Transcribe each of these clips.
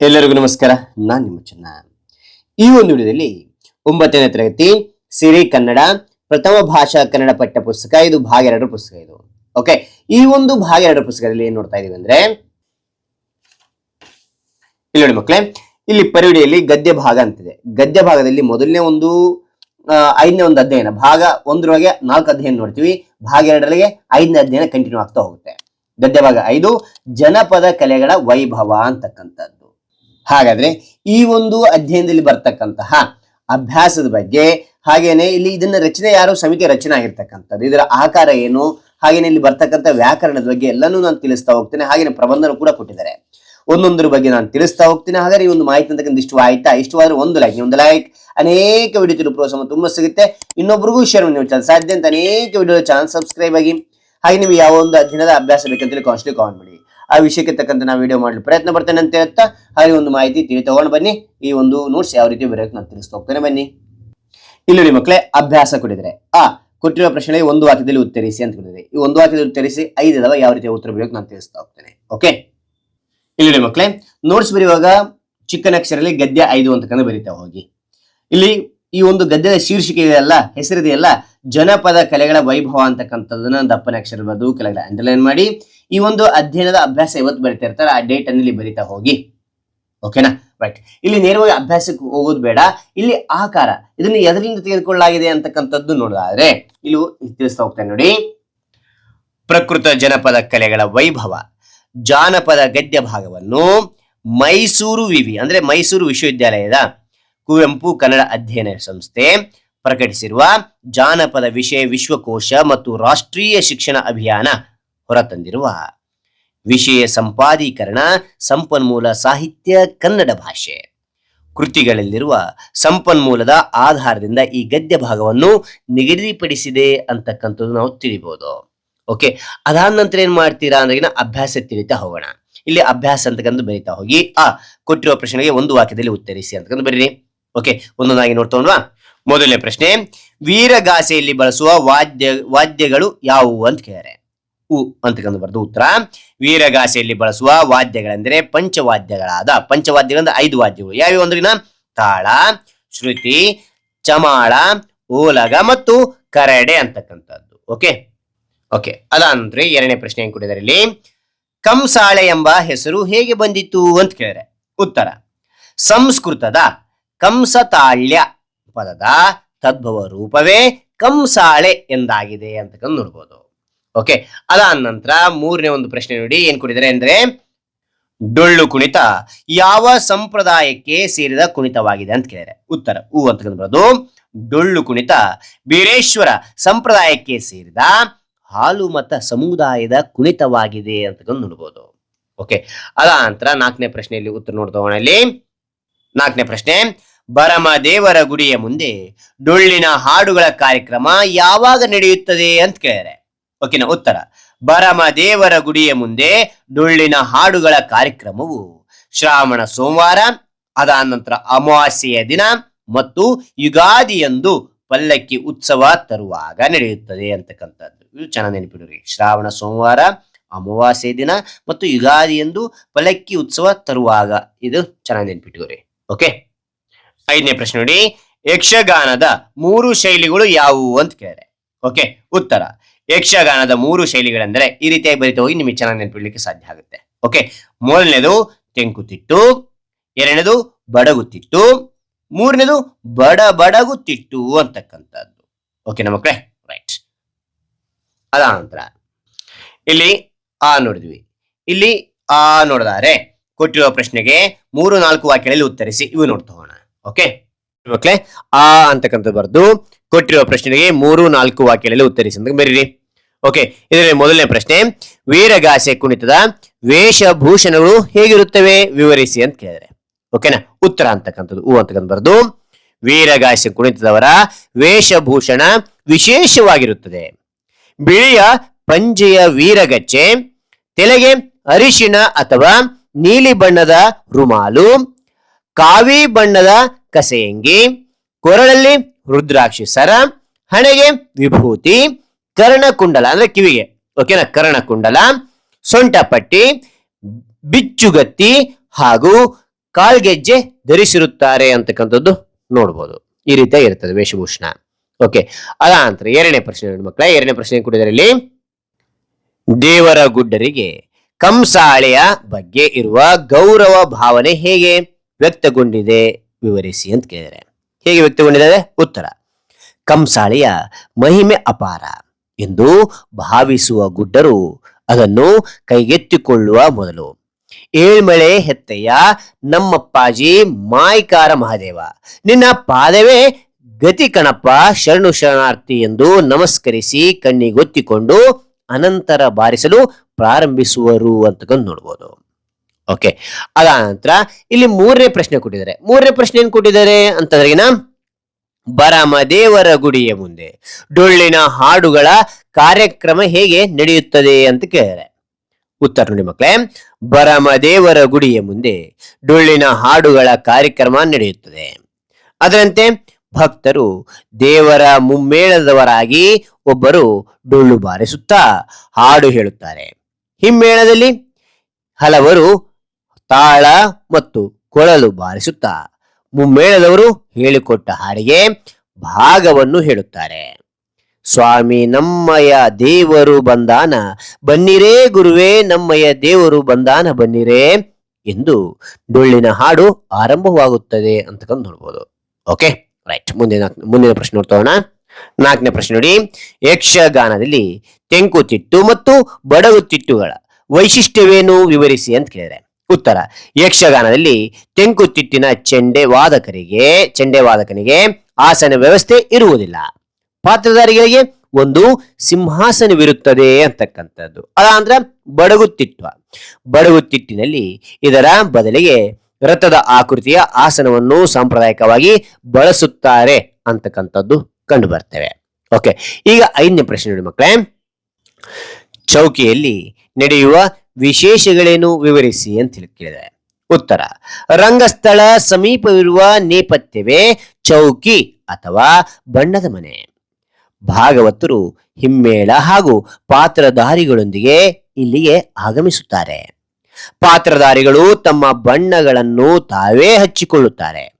ಎಲ್ಲರಿಗೂ ನಮಸ್ಕಾರ. ನಾನು ನಿಮ್ಮ ಚೆನ್ನ. ಈ ಒಂದು ವಿಡಿಯೋದಲ್ಲಿ ಒಂಬತ್ತನೇ ತರಗತಿ ಸಿರಿ ಕನ್ನಡ, ಪ್ರಥಮ ಭಾಷಾ ಕನ್ನಡ ಪಠ್ಯ ಪುಸ್ತಕ, ಇದು ಭಾಗ ಎರಡರ ಪುಸ್ತಕ ಇದು. ಓಕೆ ಈ ಒಂದು ಭಾಗ ಎರಡರ ಪುಸ್ತಕದಲ್ಲಿ ಏನ್ ನೋಡ್ತಾ ಇದೀವಿ ಅಂದ್ರೆ, ಇಲ್ಲಿ ಮಕ್ಕಳೇ, ಇಲ್ಲಿ ಪರಿವಿಡಿಯಲ್ಲಿ ಗದ್ಯ ಭಾಗ ಅಂತಿದೆ. ಗದ್ಯ ಭಾಗದಲ್ಲಿ ಮೊದಲನೇ ಒಂದು ಐದನೇ ಒಂದು ಅಧ್ಯಯನ. ಭಾಗ ಒಂದರೊಳಗೆ ನಾಲ್ಕು ಅಧ್ಯಯನ ನೋಡ್ತೀವಿ. ಭಾಗ ಎರಡರೊಳಗೆ ಐದನೇ ಅಧ್ಯಯನ ಕಂಟಿನ್ಯೂ ಆಗ್ತಾ ಹೋಗುತ್ತೆ. ಗದ್ಯ ಭಾಗ ಐದು, ಜನಪದ ಕಲೆಗಳ ವೈಭವ ಅಂತಕ್ಕಂಥದ್ದು. ಹಾಗಾದ್ರೆ ಈ ಒಂದು ಅಧ್ಯಯನದಲ್ಲಿ ಬರ್ತಕ್ಕಂತಹ ಅಭ್ಯಾಸದ ಬಗ್ಗೆ, ಹಾಗೇನೆ ಇಲ್ಲಿ ಇದನ್ನ ರಚನೆ ಯಾರು ಸಮಿತಿ ರಚನೆ ಆಗಿರ್ತಕ್ಕಂಥದ್ದು, ಇದರ ಆಕಾರ ಏನು, ಹಾಗೇನೆ ಇಲ್ಲಿ ಬರ್ತಕ್ಕಂಥ ವ್ಯಾಕರಣದ ಬಗ್ಗೆ ಎಲ್ಲನೂ ನಾನು ತಿಳಿಸ್ತಾ ಹೋಗ್ತೇನೆ, ಹಾಗೇನೆ ಪ್ರಬಂಧನ ಕೂಡ ಕೊಟ್ಟಿದ್ದಾರೆ. ಒಂದೊಂದರ ಬಗ್ಗೆ ನಾನು ತಿಳಿಸ್ತಾ ಹೋಗ್ತೀನಿ, ಹಾಗಾದ್ರೆ ಈ ಒಂದು ಮಾಹಿತಿ ಅಂತಕ್ಕಂಥ ಇಷ್ಟು ಆಯ್ತಾ? ಇಷ್ಟವಾದ್ರೆ ಒಂದು ಲೈಕ್ ಒಂದು ಲೈಕ್ ಅನೇಕ ವಿಡಿಯೋ ತಿರು ಪ್ರೋತ್ಸಾಹ ತುಂಬಾ ಸಿಗುತ್ತೆ. ಇನ್ನೊಬ್ರಿಗೂ ಶೇರ್ ಮಾಡಿ ಚಾನಲ್ ಸಾಧ್ಯ ಅಂತ ಅನೇಕ ವಿಡಿಯೋ ಚಾನಲ್ ಸಬ್ಸ್ಕ್ರೈಬ್ ಆಗಿ. ಹಾಗೆ ನಿಮ್ಗೆ ಯಾವ ಒಂದು ಅಧ್ಯಯನದ ಅಭ್ಯಾಸ ಬೇಕಂತೇಳಿ ಕಾನ್ಸ್ಟ್ಲಿ ಕಾಮೆಂಟ್ ಮಾಡಿ. ಆ ವಿಷಯಕ್ಕೆ ತಕ್ಕಂತೆ ನಾವು ವಿಡಿಯೋ ಮಾಡಲು ಪ್ರಯತ್ನ ಪಡ್ತೇನೆ ಅಂತ ಹೇಳ್ತಾ ಹಾಗೆ ಒಂದು ಮಾಹಿತಿ ತಿಳಿ ತಗೊಂಡು ಬನ್ನಿ. ಈ ಒಂದು ನೋಟ್ಸ್ ಯಾವ ರೀತಿ ಬರೆಯೋಕೆ ನಾನು ತಿಳಿಸ್ತಾ ಹೋಗ್ತೇನೆ. ಬನ್ನಿ. ಇಲ್ಲಿ ನೋಡಿ ಮಕ್ಕಳೇ ಅಭ್ಯಾಸ ಕೊಟ್ಟಿದ್ರೆ. ಆ, ಕೊಟ್ಟಿರುವ ಪ್ರಶ್ನೆಗೆ ಒಂದು ವಾಕ್ಯದಲ್ಲಿ ಉತ್ತರಿಸಿ ಅಂತ ಕೊಟ್ಟಿದೆ. ಈ ಒಂದು ವಾಕ್ಯದಲ್ಲಿ ಉತ್ತರಿಸಿ ಐದು ಅದಾವ ಯಾವ ರೀತಿ ಉತ್ತರ ಬರೆಯೋಕೆ ನಾನು ತಿಳಿಸ್ತಾ ಹೋಗ್ತೇನೆ. ಓಕೆ ಇಲ್ಲಿ ಮಕ್ಕಳೇ ನೋಟ್ಸ್ ಬರೆಯುವಾಗ ಚಿಕ್ಕನ ಅಕ್ಷರಲ್ಲಿ ಗದ್ಯ ಐದು ಅಂತಕ್ಕಂಥ ಬರೀತಾ ಹೋಗಿ. ಇಲ್ಲಿ ಈ ಒಂದು ಗದ್ಯದ ಶೀರ್ಷಿಕೆ ಇದೆಯಲ್ಲ ಹೆಸರಿದೆಯಲ್ಲ ಜನಪದ ಕಲೆಗಳ ವೈಭವ ಅಂತಕ್ಕಂಥದ್ದನ್ನ ದಪ್ಪನ ಅಕ್ಷರ ಬರೆದು ಕೆಳಗಡೆ ಅಂಡರ್ಲೈನ್ ಮಾಡಿ. ಈ ಒಂದು ಅಧ್ಯಯನದ ಅಭ್ಯಾಸ ಇವತ್ತು ಬರಿತಾ ಇರ್ತಾರೆ, ಆ ಡೇಟ್ ಅನ್ನು ಬರಿತಾ ಹೋಗಿ. ಓಕೆನಾ ರೈಟ್ ಇಲ್ಲಿ ನೇರವಾಗಿ ಅಭ್ಯಾಸಕ್ಕೆ ಹೋಗೋದು ಬೇಡ. ಇಲ್ಲಿ ಆಕಾರ, ಇದನ್ನು ಎದರಿಂದ ತೆಗೆದುಕೊಳ್ಳಲಾಗಿದೆ ಅಂತಕ್ಕಂಥದ್ದು ನೋಡೋದಾದ್ರೆ, ಇಲ್ಲಿ ತಿಳಿಸ್ತಾ ಹೋಗ್ತೇನೆ ನೋಡಿ. ಪ್ರಕೃತ ಜನಪದ ಕಲೆಗಳ ವೈಭವ, ಜಾನಪದ ಗದ್ಯ ಭಾಗವನ್ನು ಮೈಸೂರು ವಿವಿ, ಅಂದ್ರೆ ಮೈಸೂರು ವಿಶ್ವವಿದ್ಯಾಲಯದ ಕುವೆಂಪು ಕನ್ನಡ ಅಧ್ಯಯನ ಸಂಸ್ಥೆ ಪ್ರಕಟಿಸಿರುವ ಜಾನಪದ ವಿಷಯ ವಿಶ್ವಕೋಶ ಮತ್ತು ರಾಷ್ಟ್ರೀಯ ಶಿಕ್ಷಣ ಅಭಿಯಾನ ಹೊರತಂದಿರುವ ವಿಷಯ ಸಂಪಾದೀಕರಣ ಸಂಪನ್ಮೂಲ ಸಾಹಿತ್ಯ ಕನ್ನಡ ಭಾಷೆ. ಕೃತಿಗಳಲ್ಲಿರುವ ಸಂಪನ್ಮೂಲದ ಆಧಾರದಿಂದ ಈ ಗದ್ಯ ಭಾಗವನ್ನು ನಿಗದಿಪಡಿಸಿದೆ ಅಂತಕ್ಕಂಥದ್ದು ನಾವು ತಿಳಿಬಹುದು ಓಕೆ ಅದಾದ ನಂತರ ಏನ್ ಮಾಡ್ತೀರಾ ಅಂದ್ರೆ ಅಭ್ಯಾಸ ತಿಳಿತಾ ಹೋಗೋಣ. ಇಲ್ಲಿ ಅಭ್ಯಾಸ ಅಂತಕ್ಕಂಥ ಬರೀತಾ ಹೋಗಿ, ಆ, ಕೊಟ್ಟಿರುವ ಪ್ರಶ್ನೆಗೆ ಒಂದು ವಾಕ್ಯದಲ್ಲಿ ಉತ್ತರಿಸಿ ಅಂತಕ್ಕಂಥ ಬರೀರಿ. ಓಕೆ ಒಂದೊಂದಾಗಿ ನೋಡ್ತಾ ಮೊದಲನೇ ಪ್ರಶ್ನೆ, ವೀರಗಾಸೆಯಲ್ಲಿ ಬಳಸುವ ವಾದ್ಯ, ವಾದ್ಯಗಳು ಯಾವುವು ಅಂತ ಕೇಳಿದರೆ ಉ ಅಂತಕ್ಕಂಥ ಬರ್ದು ಉತ್ತರ. ವೀರಗಾಸೆಯಲ್ಲಿ ಬಳಸುವ ವಾದ್ಯಗಳೆಂದರೆ ಪಂಚವಾದ್ಯಗಳಾದ ಪಂಚವಾದ್ಯಗಳಂದ್ರೆ ಐದು ವಾದ್ಯಗಳು. ಯಾವ್ಯಾವ ಅಂದ್ರಿನ ತಾಳ, ಶ್ರುತಿ, ಚಮಾಳ, ಓಲಗ ಮತ್ತು ಕರಡೆ ಅಂತಕ್ಕಂಥದ್ದು. ಓಕೆ ಓಕೆ ಅದಾನಂತರ ಎರಡನೇ ಪ್ರಶ್ನೆ ಏನ್ ಕೊಟ್ಟಿದ್ದಾರೆ ಕಂಸಾಳೆ ಎಂಬ ಹೆಸರು ಹೇಗೆ ಬಂದಿತ್ತು ಅಂತ ಕೇಳಿದರೆ, ಉತ್ತರ. ಸಂಸ್ಕೃತದ ಕಂಸತಾಳ್ಯ ಪದದ ತದ್ಭವ ರೂಪವೇ ಕಂಸಾಳೆ ಎಂದಾಗಿದೆ ಅಂತಕ್ಕಂಥ ನೋಡ್ಬೋದು. ಓಕೆ ಅದಾದ ನಂತರ ಮೂರನೇ ಒಂದು ಪ್ರಶ್ನೆ ನೋಡಿ, ಏನ್ ಕೊಟ್ಟಿದ್ದಾರೆ ಅಂದ್ರೆ, ಡೊಳ್ಳು ಕುಣಿತ ಯಾವ ಸಂಪ್ರದಾಯಕ್ಕೆ ಸೇರಿದ ಕುಣಿತವಾಗಿದೆ ಅಂತ ಕೇಳಿದರೆ, ಉತ್ತರ ಹೂ ಅಂತ ಬರೋದು ಡೊಳ್ಳು ಕುಣಿತ ಬೀರೇಶ್ವರ ಸಂಪ್ರದಾಯಕ್ಕೆ ಸೇರಿದ ಹಾಲು ಮತ ಸಮುದಾಯದ ಕುಣಿತವಾಗಿದೆ ಅಂತ ನೋಡ್ಬೋದು. ಓಕೆ ಅದ ನಂತರ ನಾಲ್ಕನೇ ಪ್ರಶ್ನೆಯಲ್ಲಿ ಉತ್ತರ ನೋಡ್ತೋಣ ಇಲ್ಲಿ. ನಾಲ್ಕನೇ ಪ್ರಶ್ನೆ ಬರಮ ದೇವರ ಗುಡಿಯ ಮುಂದೆ ಡೊಳ್ಳಿನ ಹಾಡುಗಳ ಕಾರ್ಯಕ್ರಮ ಯಾವಾಗ ನಡೆಯುತ್ತದೆ ಅಂತ ಕೇಳಿದರೆ ಓಕೆನಾ? ಉತ್ತರ. ಬರಮ ದೇವರ ಗುಡಿಯ ಮುಂದೆ ಡೊಳ್ಳಿನ ಹಾಡುಗಳ ಕಾರ್ಯಕ್ರಮವು ಶ್ರಾವಣ ಸೋಮವಾರ, ಅದಾದ ನಂತರ ಅಮಾವಾಸ್ಯೆಯ ದಿನ ಮತ್ತು ಯುಗಾದಿಯಂದು ಪಲ್ಲಕ್ಕಿ ಉತ್ಸವ ತರುವಾಗ ನಡೆಯುತ್ತದೆ ಅಂತಕ್ಕಂಥದ್ದು. ಇದು ಚೆನ್ನಾಗಿ ನೆನಪಿಡ್ರಿ ಶ್ರಾವಣ ಸೋಮವಾರ ಅಮಾವಾಸ್ಯೆ ದಿನ ಮತ್ತು ಯುಗಾದಿಯಂದು ಪಲ್ಲಕ್ಕಿ ಉತ್ಸವ ತರುವಾಗ ಇದು ಚೆನ್ನಾಗಿ ನೆನಪಿಟ್ಕೋರಿ ಓಕೆ? ಐದನೇ ಪ್ರಶ್ನೆ ನೋಡಿ. ಯಕ್ಷಗಾನದ ಮೂರು ಶೈಲಿಗಳು ಯಾವುವು ಅಂತ ಕೇಳಿದೆ. ಓಕೆ? ಉತ್ತರ. ಯಕ್ಷಗಾನದ ಮೂರು ಶೈಲಿಗಳೆಂದರೆ ಈ ರೀತಿಯಾಗಿ ಬರಿತಾ ಹೋಗಿ ನಿಮಗೆ ಚೆನ್ನಾಗಿ ನೆನಪಿಡ್ಲಿಕ್ಕೆ ಸಾಧ್ಯ ಆಗುತ್ತೆ. ಓಕೆ ಮೊದಲನೇದು ತೆಂಕುತಿಟ್ಟು ಎರಡನೇದು ಬಡಗುತಿಟ್ಟು ಮೂರನೇದು ಬಡ ಬಡಗುತಿಟ್ಟು ಅಂತಕ್ಕಂಥದ್ದು. ಓಕೆ ಮಕ್ಕಳೇ ರೈಟ್ ಅದ ನಂತರ ಇಲ್ಲಿ ಆ ನೋಡಿದ್ವಿ. ಇಲ್ಲಿ ಆ ನೋಡಿದಾರೆ. ಕೊಟ್ಟಿರುವ ಪ್ರಶ್ನೆಗೆ ಮೂರು ನಾಲ್ಕು ವಾಕ್ಯಗಳಲ್ಲಿ ಉತ್ತರಿಸಿ ಇವು ನೋಡ್ತಾ ಹೋಗೋಣ. ಓಕೆ ಮಕ್ಕಳೇ ಆ ಅಂತಕ್ಕಂಥ ಬರ್ದು ಕೊಟ್ಟಿರುವ ಪ್ರಶ್ನೆಗೆ ಮೂರು, ನಾಲ್ಕು ವಾಕ್ಯಗಳಲ್ಲಿ ಉತ್ತರಿಸಿ ಅಂತ ಬರೀರಿ. ಓಕೆ ಇದರಲ್ಲಿ ಮೊದಲನೇ ಪ್ರಶ್ನೆ, ವೀರಗಾಸೆ ಕುಣಿತದ ವೇಷಭೂಷಣಗಳು ಹೇಗಿರುತ್ತವೆ? ವಿವರಿಸಿ ಅಂತ ಕೇಳಿದರೆ. ಓಕೆನಾ ಉತ್ತರ ಅಂತಕ್ಕಂಥದ್ದು ಹೂ ಅಂತಕ್ಕಂಥ ಬರ್ದು, ವೀರಗಾಸೆ ಕುಣಿತದವರ ವೇಷಭೂಷಣ ವಿಶೇಷವಾಗಿರುತ್ತದೆ. ಬಿಳಿಯ ಪಂಜೆಯ ವೀರಗಚ್ಚೆ, ತೆಲೆಗೆ ಅರಿಶಿಣ ಅಥವಾ ನೀಲಿ ಬಣ್ಣದ ರುಮಾಲು, ಕಾವಿ ಬಣ್ಣದ ಕಸೆಯಂಗಿ ಕೊರಳಲ್ಲಿ ರುದ್ರಾಕ್ಷಿ ಸರ, ಹಣೆಗೆ ವಿಭೂತಿ, ಕರ್ಣಕುಂಡಲ, ಅಂದ್ರೆ ಕಿವಿಗೆ ಓಕೆನಾ ಕರ್ಣಕುಂಡಲ, ಸೊಂಟಪಟ್ಟಿ, ಬಿಚ್ಚುಗತ್ತಿ ಹಾಗೂ ಕಾಲ್ಗೆಜ್ಜೆ ಧರಿಸಿರುತ್ತಾರೆ ಅಂತಕ್ಕಂಥದ್ದು ನೋಡ್ಬೋದು. ಈ ರೀತಿ ಇರ್ತದೆ ವೇಷಭೂಷಣ. ಓಕೆ ಅದ ನಂತರ ಎರಡನೇ ಪ್ರಶ್ನೆ ಮಕ್ಕಳ. ಎರಡನೇ ಪ್ರಶ್ನೆ ಕೊಟ್ಟಿದ್ದಾರೆ ಇಲ್ಲಿ? ದೇವರ ಗುಡ್ಡರಿಗೆ ಕಂಸಾಳೆಯ ಬಗ್ಗೆ ಇರುವ ಗೌರವ ಭಾವನೆ ಹೇಗೆ ವ್ಯಕ್ತಗೊಂಡಿದೆ? ವಿವರಿಸಿ ಅಂತ ಕೇಳಿದರೆ ಹೇಗೆ ವ್ಯಕ್ತಗೊಂಡಿದ್ದಾರೆ? ಉತ್ತರ. ಕಂಸಾಳಿಯ ಮಹಿಮೆ ಅಪಾರ. ಎಂದು ಭಾವಿಸುವ ಗುಡ್ಡರು ಅದನ್ನು ಕೈಗೆತ್ತಿಕೊಳ್ಳುವ ಮೊದಲು. ಏಳ್ಮಳೆ ಹೆತ್ತಯ್ಯ, ನಮ್ಮಪ್ಪಾಜಿ ಮಾಯ್ಕಾರ ಮಹಾದೇವ. ನಿನ್ನ ಪಾದವೇ ಗತಿ ಕಣಪ್ಪ, ಶರಣು ಶರಣಾರ್ಥಿ ಎಂದು ನಮಸ್ಕರಿಸಿ ಕಣ್ಣಿಗೊತ್ತಿಕೊಂಡು ಅನಂತರ ಬಾರಿಸಲು ಪ್ರಾರಂಭಿಸುವರು ಅಂತಕ್ಕಂದು ನೋಡ್ಬೋದು. ಓಕೆ ಅದ ನಂತರ ಇಲ್ಲಿ ಮೂರನೇ ಪ್ರಶ್ನೆ ಕೊಟ್ಟಿದ್ದಾರೆ. ಮೂರನೇ ಪ್ರಶ್ನೆ ಏನ್ ಕೊಟ್ಟಿದ್ದಾರೆ ಅಂತಂದ್ರೆಗಿನ ಬರಮ ದೇವರ ಗುಡಿಯ ಮುಂದೆ ಡೊಳ್ಳಿನ ಹಾಡುಗಳ ಕಾರ್ಯಕ್ರಮ ಹೇಗೆ ನಡೆಯುತ್ತದೆ ಅಂತ ಕೇಳಿದ್ದಾರೆ. ಉತ್ತರ ನೋಡಿ ಮಕ್ಕಳೇ. ಬರಮ ದೇವರ ಗುಡಿಯ ಮುಂದೆ ಡೊಳ್ಳಿನ ಹಾಡುಗಳ ಕಾರ್ಯಕ್ರಮ ನಡೆಯುತ್ತದೆ. ಅದರಂತೆ ಭಕ್ತರು ದೇವರ ಮುಮ್ಮೇಳದವರಾಗಿ ಒಬ್ಬರು ಡೊಳ್ಳು ಬಾರಿಸುತ್ತಾ ಹಾಡು ಹೇಳುತ್ತಾರೆ. ಹಿಮ್ಮೇಳದಲ್ಲಿ ಹಲವರು ತಾಳ ಮತ್ತು ಕೊಳಲು ಬಾರಿಸುತ್ತಾ ಮುಮ್ಮೇಳದವರು ಹೇಳಿಕೊಟ್ಟ ಹಾಡಿಗೆ ಭಾಗವನ್ನು ಹೇಳುತ್ತಾರೆ. ಸ್ವಾಮಿ ನಮ್ಮಯ ದೇವರು ಬಂದಾನ, ಬನ್ನಿರೇ ಗುರುವೇ ನಮ್ಮಯ ದೇವರು ಬಂದಾನ, ಬನ್ನಿರೇ ಎಂದು ಡೊಳ್ಳಿನ ಹಾಡು ಆರಂಭವಾಗುತ್ತದೆ ಅಂತ ನೋಡ್ಬೋದು. Okay, right. ಮುಂದಿನ ಮುಂದಿನ ಪ್ರಶ್ನೆ ನೋಡ್ತೋಣ ನಾಲ್ಕನೇ ಪ್ರಶ್ನೆ ನೋಡಿ. ಯಕ್ಷಗಾನದಲ್ಲಿ ತೆಂಕುತಿಟ್ಟು ಮತ್ತು ಬಡಗುತಿಟ್ಟುಗಳ ವೈಶಿಷ್ಟ್ಯವೇನು ವಿವರಿಸಿ ಅಂತ ಕೇಳಿದರೆ ಉತ್ತರ. ಯಕ್ಷಗಾನದಲ್ಲಿ ತೆಂಕುತಿಟ್ಟಿನ ಚೆಂಡೆ ವಾದಕರಿಗೆ, ಚೆಂಡೆ ವಾದಕನಿಗೆ ಆಸನ ವ್ಯವಸ್ಥೆ ಇರುವುದಿಲ್ಲ. ಪಾತ್ರಧಾರಿಗಳಿಗೆ ಒಂದು ಸಿಂಹಾಸನವಿರುತ್ತದೆ ಅಂತಕ್ಕಂಥದ್ದು. ಅದಾಂದ್ರ ಬಡಗುತಿಟ್ಟು ಬಡಗುತಿಟ್ಟಿನಲ್ಲಿ ಇದರ ಬದಲಿಗೆ ರಥದ ಆಕೃತಿಯ ಆಸನವನ್ನು ಸಾಂಪ್ರದಾಯಿಕವಾಗಿ ಬಳಸುತ್ತಾರೆ ಅಂತಕ್ಕಂಥದ್ದು ಕಂಡು ಬರ್ತೇವೆ ಓಕೆ ಈಗ ಐದನೇ ಪ್ರಶ್ನೆ ನೋಡಿ ಮಕ್ಕಳೇ. ಚೌಕಿಯಲ್ಲಿ ನಡೆಯುವ ವಿಶೇಷಗಳೇನು ವಿವರಿಸಿ ಅಂತ ಹೇಳಿ ಕೇಳಿದೆ. ಉತ್ತರ, ರಂಗಸ್ಥಳ ಸಮೀಪವಿರುವ ನೇಪಥ್ಯವೇ ಚೌಕಿ ಅಥವಾ ಬಣ್ಣದ ಮನೆ. ಭಾಗವತರು ಹಿಮ್ಮೇಳ ಹಾಗೂ ಪಾತ್ರಧಾರಿಗಳೊಂದಿಗೆ ಇಲ್ಲಿಗೆ ಆಗಮಿಸುತ್ತಾರೆ. ಪಾತ್ರಧಾರಿಗಳು ತಮ್ಮ ಬಣ್ಣಗಳನ್ನು ತಾವೇ ಹಚ್ಚಿಕೊಳ್ಳುತ್ತಾರೆ.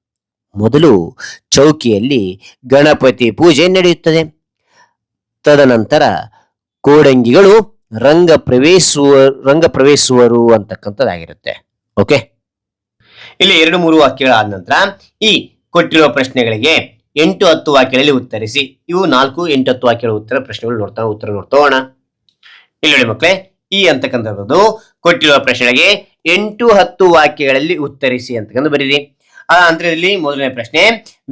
ಮೊದಲು ಚೌಕಿಯಲ್ಲಿ ಗಣಪತಿ ಪೂಜೆ ನಡೆಯುತ್ತದೆ. ತದನಂತರ ಕೋಡಂಗಿಗಳು ರಂಗ ಪ್ರವೇಶಿಸುವ ರಂಗ ಪ್ರವೇಶಿಸುವರು ಅಂತಕ್ಕಂಥದ್ದಾಗಿರುತ್ತೆ. ಓಕೆ ಇಲ್ಲಿ ಎರಡು, ಮೂರು ವಾಕ್ಯಗಳಾದ ನಂತರ ಈ ಕೊಟ್ಟಿರುವ ಪ್ರಶ್ನೆಗಳಿಗೆ ಎಂಟು, ಹತ್ತು ವಾಕ್ಯಗಳಲ್ಲಿ ಉತ್ತರಿಸಿ. ಇವು ನಾಲ್ಕು, ಎಂಟು, ಹತ್ತು ವಾಕ್ಯಗಳ ಉತ್ತರ ಪ್ರಶ್ನೆಗಳು ನೋಡ್ತಾ, ಉತ್ತರ ನೋಡ್ತೋಣ ಇಲ್ಲಿ ನೋಡಿ ಮಕ್ಕಳೇ, ಈ ಅಂತಕ್ಕಂಥದ್ದು ಕೊಟ್ಟಿರುವ ಪ್ರಶ್ನೆಗಳಿಗೆ ಎಂಟು, ಹತ್ತು ವಾಕ್ಯಗಳಲ್ಲಿ ಉತ್ತರಿಸಿ ಅಂತಕ್ಕಂಥ ಬರೀರಿ. ಆ ಅಂತರದಲ್ಲಿ ಮೊದಲನೇ ಪ್ರಶ್ನೆ,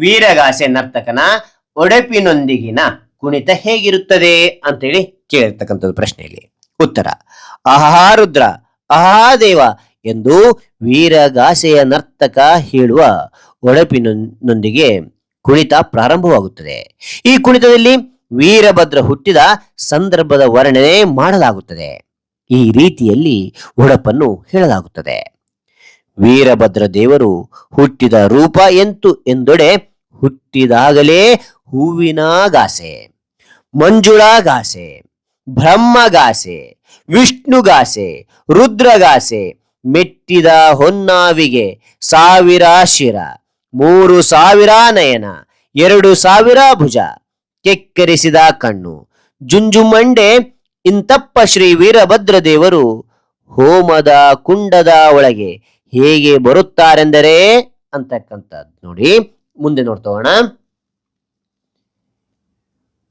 ವೀರಗಾಸೆ ನರ್ತಕನ ಒಡಪಿನೊಂದಿಗಿನ ಕುಣಿತ ಹೇಗಿರುತ್ತದೆ ಅಂತೇಳಿ ಕೇಳಿರ್ತಕ್ಕಂಥದ್ದು ಪ್ರಶ್ನೆಯಲ್ಲಿ. ಉತ್ತರ ಆಹಾ ರುದ್ರ ಆಹಾ ದೇವ ಎಂದು ವೀರಗಾಸೆಯ ನರ್ತಕ ಹೇಳುವ ಒಡಪಿನೊಂದಿಗೆ ಕುಣಿತ ಪ್ರಾರಂಭವಾಗುತ್ತದೆ. ಈ ಕುಣಿತದಲ್ಲಿ ವೀರಭದ್ರ ಹುಟ್ಟಿದ ಸಂದರ್ಭದ ವರ್ಣನೆ ಮಾಡಲಾಗುತ್ತದೆ. ಈ ರೀತಿಯಲ್ಲಿ ಒಡಪನ್ನು ಹೇಳಲಾಗುತ್ತದೆ. ವೀರಭದ್ರ ದೇವರು ಹುಟ್ಟಿದ ರೂಪ ಎಂತು ಎಂದೊಡೆ ಹುಟ್ಟಿದಾಗಲೇ ಹೂವಿನ ಗಾಸೆ, ಮಂಜುಳಾ ಮಂಜುಳಾಗಾಸೆ ಬ್ರಹ್ಮಗಾಸೆ, ವಿಷ್ಣುಗಾಸೆ, ರುದ್ರಗಾಸೆ, ಮೆಟ್ಟಿದ ಹೊನ್ನಾವಿಗೆ ಸಾವಿರ ಶಿರ, ಮೂರು ಸಾವಿರ ನಯನ, ಎರಡು ಸಾವಿರ ಭುಜ, ಕೆಕ್ಕರಿಸಿದ ಕಣ್ಣು, ಜುಂಜುಮಂಡೆ, ಇಂತಪ್ಪ ಶ್ರೀ ವೀರಭದ್ರ ದೇವರು ಹೋಮದ ಕುಂಡದ ಒಳಗೆ ಹೇಗೆ ಬರುತ್ತಾರೆಂದರೆ ಅಂತಕ್ಕಂಥದ್ದು ನೋಡಿ, ಮುಂದೆ ನೋಡ್ತೋಣ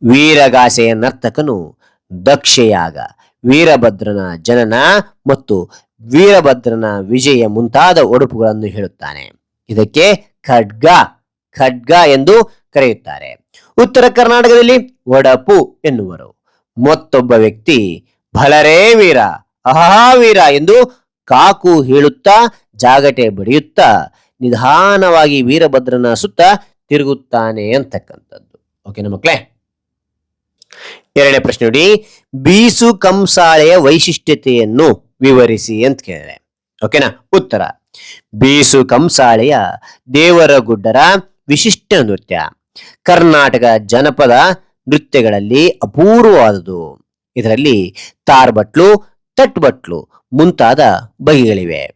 ವೀರಗಾಸೆಯ ನರ್ತಕನು ದಕ್ಷಯಾಗ ವೀರಭದ್ರನ ಜನನ ಮತ್ತು ವೀರಭದ್ರನ ವಿಜಯ ಮುಂತಾದ ಉಡುಪುಗಳನ್ನು ಹೇಳುತ್ತಾನೆ. ಇದಕ್ಕೆ ಖಡ್ಗ ಖಡ್ಗ ಎಂದು ಕರೆಯುತ್ತಾರೆ. ಉತ್ತರ ಕರ್ನಾಟಕದಲ್ಲಿ ಒಡಪು ಎನ್ನುವರು. ಮತ್ತೊಬ್ಬ ವ್ಯಕ್ತಿ, ಬಲರೇ ವೀರ ಅಹಾ ವೀರ ಎಂದು ಕಾಕು ಹೇಳುತ್ತಾ, ಜಾಗಟೆ ಬಡಿಯುತ್ತಾ, ನಿಧಾನವಾಗಿ ವೀರಭದ್ರನ ಸುತ್ತ ತಿರುಗುತ್ತಾನೆ ಅಂತಕ್ಕಂಥದ್ದು. ಓಕೆನಾ ಮಕ್ಕಳೇ? ಎರಡನೇ ಪ್ರಶ್ನೆ ನೋಡಿ. ಬೀಸು ಕಂಸಾಳೆಯ ವೈಶಿಷ್ಟ್ಯತೆಯನ್ನು ವಿವರಿಸಿ ಅಂತ ಕೇಳಿದೆ. ಓಕೆನಾ ಉತ್ತರ. ಬೀಸು ಕಂಸಾಳೆಯ ದೇವರ ಗುಡ್ಡರ ವಿಶಿಷ್ಟ ನೃತ್ಯ. ಕರ್ನಾಟಕ ಜನಪದ ನೃತ್ಯಗಳಲ್ಲಿ ಅಪೂರ್ವವಾದುದು ಇದರಲ್ಲಿ ತಾರ್ಬಟ್ಲು ತಟ್ಬಟ್ಲು ಮುಂತಾದ ಬಗೆಗಳಿವೆ.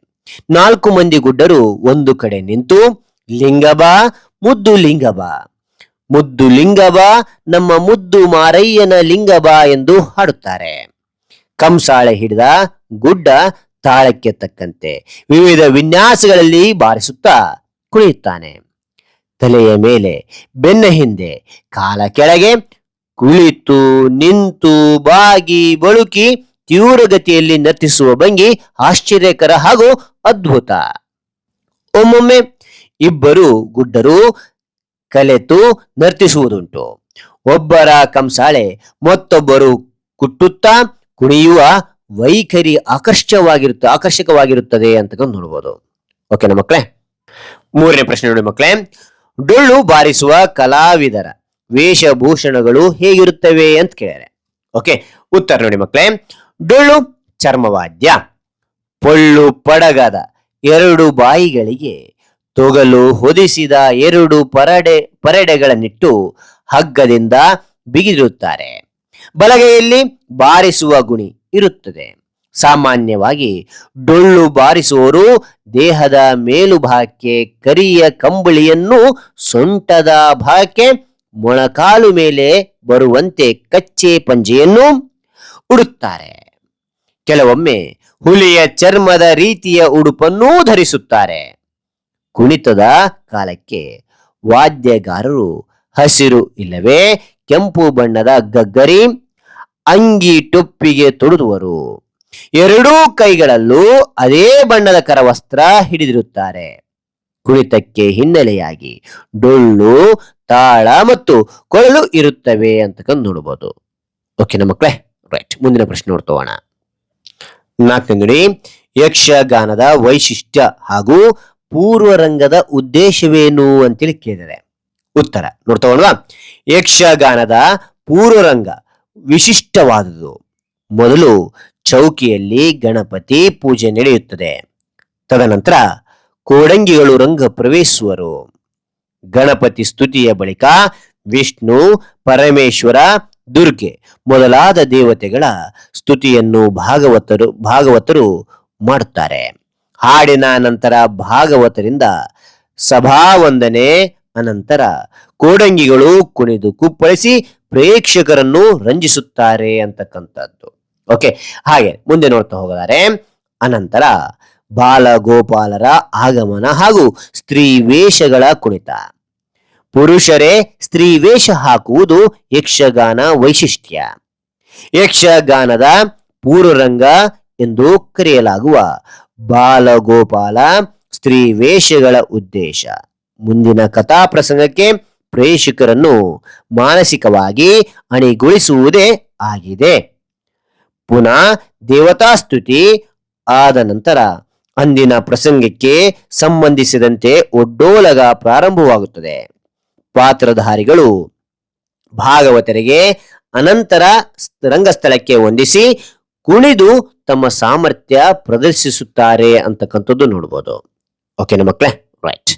ನಾಲ್ಕು ಮಂದಿ ಗುಡ್ಡರು ಒಂದು ಕಡೆ ನಿಂತು ಲಿಂಗಬ, ಮುದ್ದು ಲಿಂಗಬ. ಮುದ್ದು ಲಿಂಗಬ ನಮ್ಮ ಮುದ್ದು ಮಾರಯ್ಯನ ಲಿಂಗಬ ಎಂದು ಹಾಡುತ್ತಾರೆ. ಕಂಸಾಳೆ ಹಿಡಿದ ಗುಡ್ಡ ತಾಳಕ್ಕೆ ತಕ್ಕಂತೆ ವಿವಿಧ ವಿನ್ಯಾಸಗಳಲ್ಲಿ ಬಾರಿಸುತ್ತಾ ಕುಣಿಯುತ್ತಾನೆ. ತಲೆಯ ಮೇಲೆ ಬೆನ್ನ ಹಿಂದೆ, ಕಾಲ ಕೆಳಗೆ ಕುಳಿತು ನಿಂತು ಬಾಗಿ ಬಳುಕಿ ತೀವ್ರಗತಿಯಲ್ಲಿ ನರ್ತಿಸುವ ಭಂಗಿ ಆಶ್ಚರ್ಯಕರ ಹಾಗೂ ಅದ್ಭುತ. ಒಮ್ಮೊಮ್ಮೆ ಇಬ್ಬರು ಗುಡ್ಡರು ಕಲೆತು ನರ್ತಿಸುವುದುಂಟು. ಒಬ್ಬರ ಕಂಸಾಳೆ ಮತ್ತೊಬ್ಬರು ಕುಟ್ಟುತ್ತಾ ಕುಣಿಯುವ ವೈಖರಿ ಆಕರ್ಷವಾಗಿರುತ್ತೆ ಆಕರ್ಷಕವಾಗಿರುತ್ತದೆ ಅಂತ ನೋಡ್ಬೋದು. ಓಕೆನಾ ಮಕ್ಕಳೇ? ಮೂರನೇ ಪ್ರಶ್ನೆ ನೋಡಿ ಮಕ್ಕಳೇ. ಡೊಳ್ಳು ಬಾರಿಸುವ ಕಲಾವಿದರ ವೇಷಭೂಷಣಗಳು ಹೇಗಿರುತ್ತವೆ ಅಂತ ಕೇಳಿದರೆ. ಓಕೆ ಉತ್ತರ ನೋಡಿ ಮಕ್ಕಳೇ. ಡೊಳ್ಳು ಚರ್ಮವಾದ್ಯ. ಪೊಳ್ಳು ಪಡಗದ ಎರಡು ಬಾಯಿಗಳಿಗೆ ತೊಗಲು ಹೊದಿಸಿದ ಎರಡು ಪರಡೆ, ಪರಡೆಗಳನ್ನಿಟ್ಟು ಹಗ್ಗದಿಂದ ಬಿಗಿದಿರುತ್ತಾರೆ. ಬಲಗೈಯಲ್ಲಿ ಬಾರಿಸುವ ಗುಣಿ ಇರುತ್ತದೆ. ಸಾಮಾನ್ಯವಾಗಿ ಡೊಳ್ಳು ಬಾರಿಸುವವರು ದೇಹದ ಮೇಲುಭಾಗಕ್ಕೆ ಕರಿಯ ಕಂಬಳಿಯನ್ನು ಸೊಂಟದ ಭಾಗಕ್ಕೆ ಮೊಣಕಾಲು ಮೇಲೆ ಬರುವಂತೆ ಕಚ್ಚೆ ಪಂಜೆಯನ್ನು ಉಡುತ್ತಾರೆ. ಕೆಲವೊಮ್ಮೆ ಹುಲಿಯ ಚರ್ಮದ ರೀತಿಯ ಉಡುಪನ್ನೂ ಧರಿಸುತ್ತಾರೆ. ಕುಣಿತದ ಕಾಲಕ್ಕೆ ವಾದ್ಯಗಾರರು ಹಸಿರು ಇಲ್ಲವೇ? ಕೆಂಪು ಬಣ್ಣದ ಗಗ್ಗರಿ ಅಂಗಿ ಟೊಪ್ಪಿಗೆ ತೊಡುವರು ಎರಡೂ ಕೈಗಳಲ್ಲೂ ಅದೇ ಬಣ್ಣದ ಕರವಸ್ತ್ರ ಹಿಡಿದಿರುತ್ತಾರೆ. ಕುಣಿತಕ್ಕೆ ಹಿನ್ನೆಲೆಯಾಗಿ ಡೊಳ್ಳು, ತಾಳ ಮತ್ತು ಕೊಳಲು ಇರುತ್ತವೆ ಅಂತಕ್ಕಂದು ನೋಡಬಹುದು. ಓಕೆನಾ ಮಕ್ಕಳೇ ರೈಟ್ ಮುಂದಿನ ಪ್ರಶ್ನೆ ನೋಡ್ತೋಣ ನಾಲ್ಕನೇ ಯಕ್ಷಗಾನದ ವೈಶಿಷ್ಟ್ಯ ಹಾಗೂ ಪೂರ್ವರಂಗದ ಉದ್ದೇಶವೇನು ಅಂತೇಳಿ ಕೇಳಿದರೆ ಉತ್ತರ ನೋಡ್ತಾ ಯಕ್ಷಗಾನದ ಪೂರ್ವರಂಗ ವಿಶಿಷ್ಟವಾದುದು. ಮೊದಲು ಚೌಕಿಯಲ್ಲಿ ಗಣಪತಿ ಪೂಜೆ ನಡೆಯುತ್ತದೆ. ತದನಂತರ ಕೋಡಂಗಿಗಳು ರಂಗ ಪ್ರವೇಶಿಸುವರು. ಗಣಪತಿ ಸ್ತುತಿಯ ಬಳಿಕ ವಿಷ್ಣು, ಪರಮೇಶ್ವರ, ದುರ್ಗೆ ಮೊದಲಾದ ದೇವತೆಗಳ ಸ್ತುತಿಯನ್ನು ಭಾಗವತರು ಭಾಗವತರು ಮಾಡುತ್ತಾರೆ. ಹಾಡಿನ ನಂತರ ಭಾಗವತರಿಂದ ಸಭಾವಂದನೆ ಅನಂತರ ಕೋಡಂಗಿಗಳು ಕುಣಿದು ಕುಪ್ಪಳಿಸಿ ಪ್ರೇಕ್ಷಕರನ್ನು ರಂಜಿಸುತ್ತಾರೆ ಅಂತಕ್ಕಂಥದ್ದು. ಓಕೆ ಹಾಗೆ ಮುಂದೆ ನೋಡ್ತಾ ಹೋಗಿದ್ದಾರೆ ಅನಂತರ ಬಾಲಗೋಪಾಲರ ಆಗಮನ ಹಾಗೂ ಸ್ತ್ರೀ ವೇಷಗಳ ಕುಣಿತ. ಪುರುಷರೇ ಸ್ತ್ರೀ ವೇಷ ಹಾಕುವುದು ಯಕ್ಷಗಾನ ವೈಶಿಷ್ಟ್ಯ. ಯಕ್ಷಗಾನದ ಪೂರ್ವರಂಗ ಎಂದು ಕರೆಯಲಾಗುವ ಬಾಲಗೋಪಾಲ ಸ್ತ್ರೀ ವೇಷಗಳ ಉದ್ದೇಶ. ಮುಂದಿನ ಕಥಾ ಪ್ರಸಂಗಕ್ಕೆ ಪ್ರೇಕ್ಷಕರನ್ನು ಮಾನಸಿಕವಾಗಿ ಅಣಿಗೊಳಿಸುವುದೇ ಆಗಿದೆ. ಪುನಃ ದೇವತಾ ಸ್ತುತಿ ಆದ ನಂತರ ಅಂದಿನ ಪ್ರಸಂಗಕ್ಕೆ ಸಂಬಂಧಿಸಿದಂತೆ ಒಡ್ಡೋಲಗ ಪ್ರಾರಂಭವಾಗುತ್ತದೆ. ಪಾತ್ರಧಾರಿಗಳು ಭಾಗವತರಿಗೆ ಅನಂತರ ರಂಗಸ್ಥಳಕ್ಕೆ ಹೊಂದಿಸಿ ಕುಣಿದು ತಮ್ಮ ಸಾಮರ್ಥ್ಯ ಪ್ರದರ್ಶಿಸುತ್ತಾರೆ ಅಂತಕ್ಕಂಥದ್ದು ನೋಡ್ಬೋದು. ಓಕೆನಾ ಮಕ್ಕಳೇ ರೈಟ್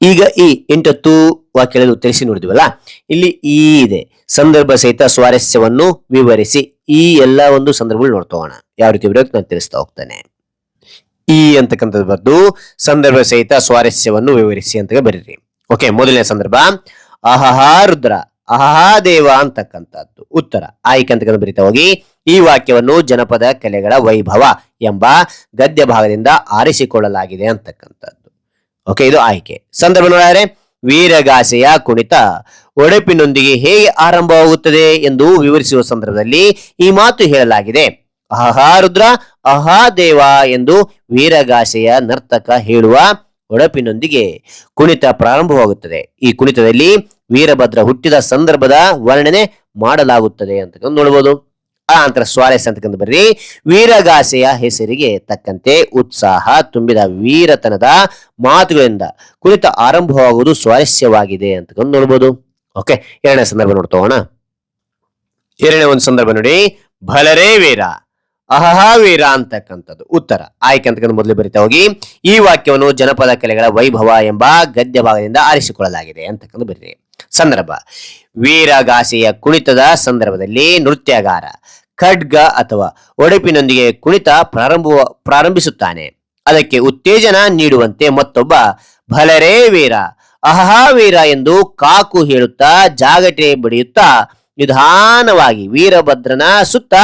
ಈಗ ಈ ಎಂಟತ್ತು ವಾಕ್ಯಗಳನ್ನು ತಿಳಿಸಿ ನೋಡಿದ್ವಲ್ಲ? ಇಲ್ಲಿ ಈ ಇದೆ. ಸಂದರ್ಭ ಸಹಿತ ಸ್ವಾರಸ್ಯವನ್ನು ವಿವರಿಸಿ ಈ ಎಲ್ಲ ಒಂದು ಸಂದರ್ಭಗಳು ನೋಡ್ತೋಣ ಯಾವ ರೀತಿ ಬರೋಕೆ ನಾನು ತಿಳಿಸ್ತಾ ಹೋಗ್ತೇನೆ. ಈ ಅಂತಕ್ಕಂಥದ್ದು ಬರೆದು ಸಂದರ್ಭ ಸಹಿತ ಸ್ವಾರಸ್ಯವನ್ನು ವಿವರಿಸಿ ಅಂತ ಬರೀರಿ. ಓಕೆ ಮೊದಲನೇ ಸಂದರ್ಭ. ಅಹಹಾ ರುದ್ರ. ಅಹಹಾ ದೇವ ಅಂತಕ್ಕಂಥದ್ದು. ಉತ್ತರ. ಆಯ್ಕೆ ಅಂತಕ್ಕಂಥ ಬರೀತಾ ಹೋಗಿ. ಈ ವಾಕ್ಯವನ್ನು ಜನಪದ ಕಲೆಗಳ ವೈಭವ ಎಂಬ ಗದ್ಯ ಭಾಗದಿಂದ ಆರಿಸಿಕೊಳ್ಳಲಾಗಿದೆ ಅಂತಕ್ಕಂಥದ್ದು. ಓಕೆ, ಇದು ಆಯ್ಕೆ. ಸಂದರ್ಭ ನೋಡಿದರೆ ವೀರಗಾಸೆಯ ಕುಣಿತ ಒಡಪಿನೊಂದಿಗೆ ಹೇಗೆ ಆರಂಭವಾಗುತ್ತದೆ ಎಂದು ವಿವರಿಸುವ ಸಂದರ್ಭದಲ್ಲಿ ಈ ಮಾತು ಹೇಳಲಾಗಿದೆ. ಅಹಾ ರುದ್ರ ಅಹಾ ದೇವ ಎಂದು ವೀರಗಾಸೆಯ ನರ್ತಕ ಹೇಳುವ ಒಡಪಿನೊಂದಿಗೆ ಕುಣಿತ ಪ್ರಾರಂಭವಾಗುತ್ತದೆ. ಈ ಕುಣಿತದಲ್ಲಿ ವೀರಭದ್ರ ಹುಟ್ಟಿದ ಸಂದರ್ಭದ ವರ್ಣನೆ ಮಾಡಲಾಗುತ್ತದೆ ಅಂತ ನೋಡಬಹುದು ಆ ನಂತರ ಸ್ವಾರಸ್ಯ ಅಂತಕ್ಕಂಥ ಬರ್ರಿ. ವೀರಗಾಸೆಯ ಹೆಸರಿಗೆ ತಕ್ಕಂತೆ ಉತ್ಸಾಹ ತುಂಬಿದ ವೀರತನದ ಮಾತುಗಳಿಂದ ಕುರಿತ ಆರಂಭವಾಗುವುದು ಸ್ವಾರಸ್ಯವಾಗಿದೆ ಅಂತ ನೋಡ್ಬೋದು. ಓಕೆ, ಎರಡನೇ ಸಂದರ್ಭ ನೋಡ್ತೋಣ ಎರಡನೇ ಒಂದು ಸಂದರ್ಭ ನೋಡಿ. ಭಲರೇ ವೀರ, ಅಹಹ ವೀರ ಅಂತಕ್ಕಂಥದ್ದು. ಉತ್ತರ, ಆಯ್ಕೆ ಅಂತಕ್ಕಂಥ ಮೊದಲು ಬರಿತಾ ಹೋಗಿ. ಈ ವಾಕ್ಯವನ್ನು ಜನಪದ ಕಲೆಗಳ ವೈಭವ ಎಂಬ ಗದ್ಯ ಭಾಗದಿಂದ ಆರಿಸಿಕೊಳ್ಳಲಾಗಿದೆ ಅಂತಕ್ಕಂಥ ಬರೀರಿ. ಸಂದರ್ಭ. ವೀರಗಾಸೆಯ ಕುಣಿತದ ಸಂದರ್ಭದಲ್ಲಿ ನೃತ್ಯಗಾರ ಖಡ್ಗ ಅಥವಾ ಒಡಪಿನೊಂದಿಗೆ ಕುಣಿತ ಪ್ರಾರಂಭ ಪ್ರಾರಂಭಿಸುತ್ತಾನೆ. ಅದಕ್ಕೆ ಉತ್ತೇಜನ ನೀಡುವಂತೆ ಮತ್ತೊಬ್ಬ, ಭಲರೇ ವೀರ, ಅಹಹಾ ವೀರ ಎಂದು ಕಾಕು ಹೇಳುತ್ತಾ ಜಾಗಟೆ ಬಡಿಯುತ್ತಾ ನಿಧಾನವಾಗಿ ವೀರಭದ್ರನ ಸುತ್ತ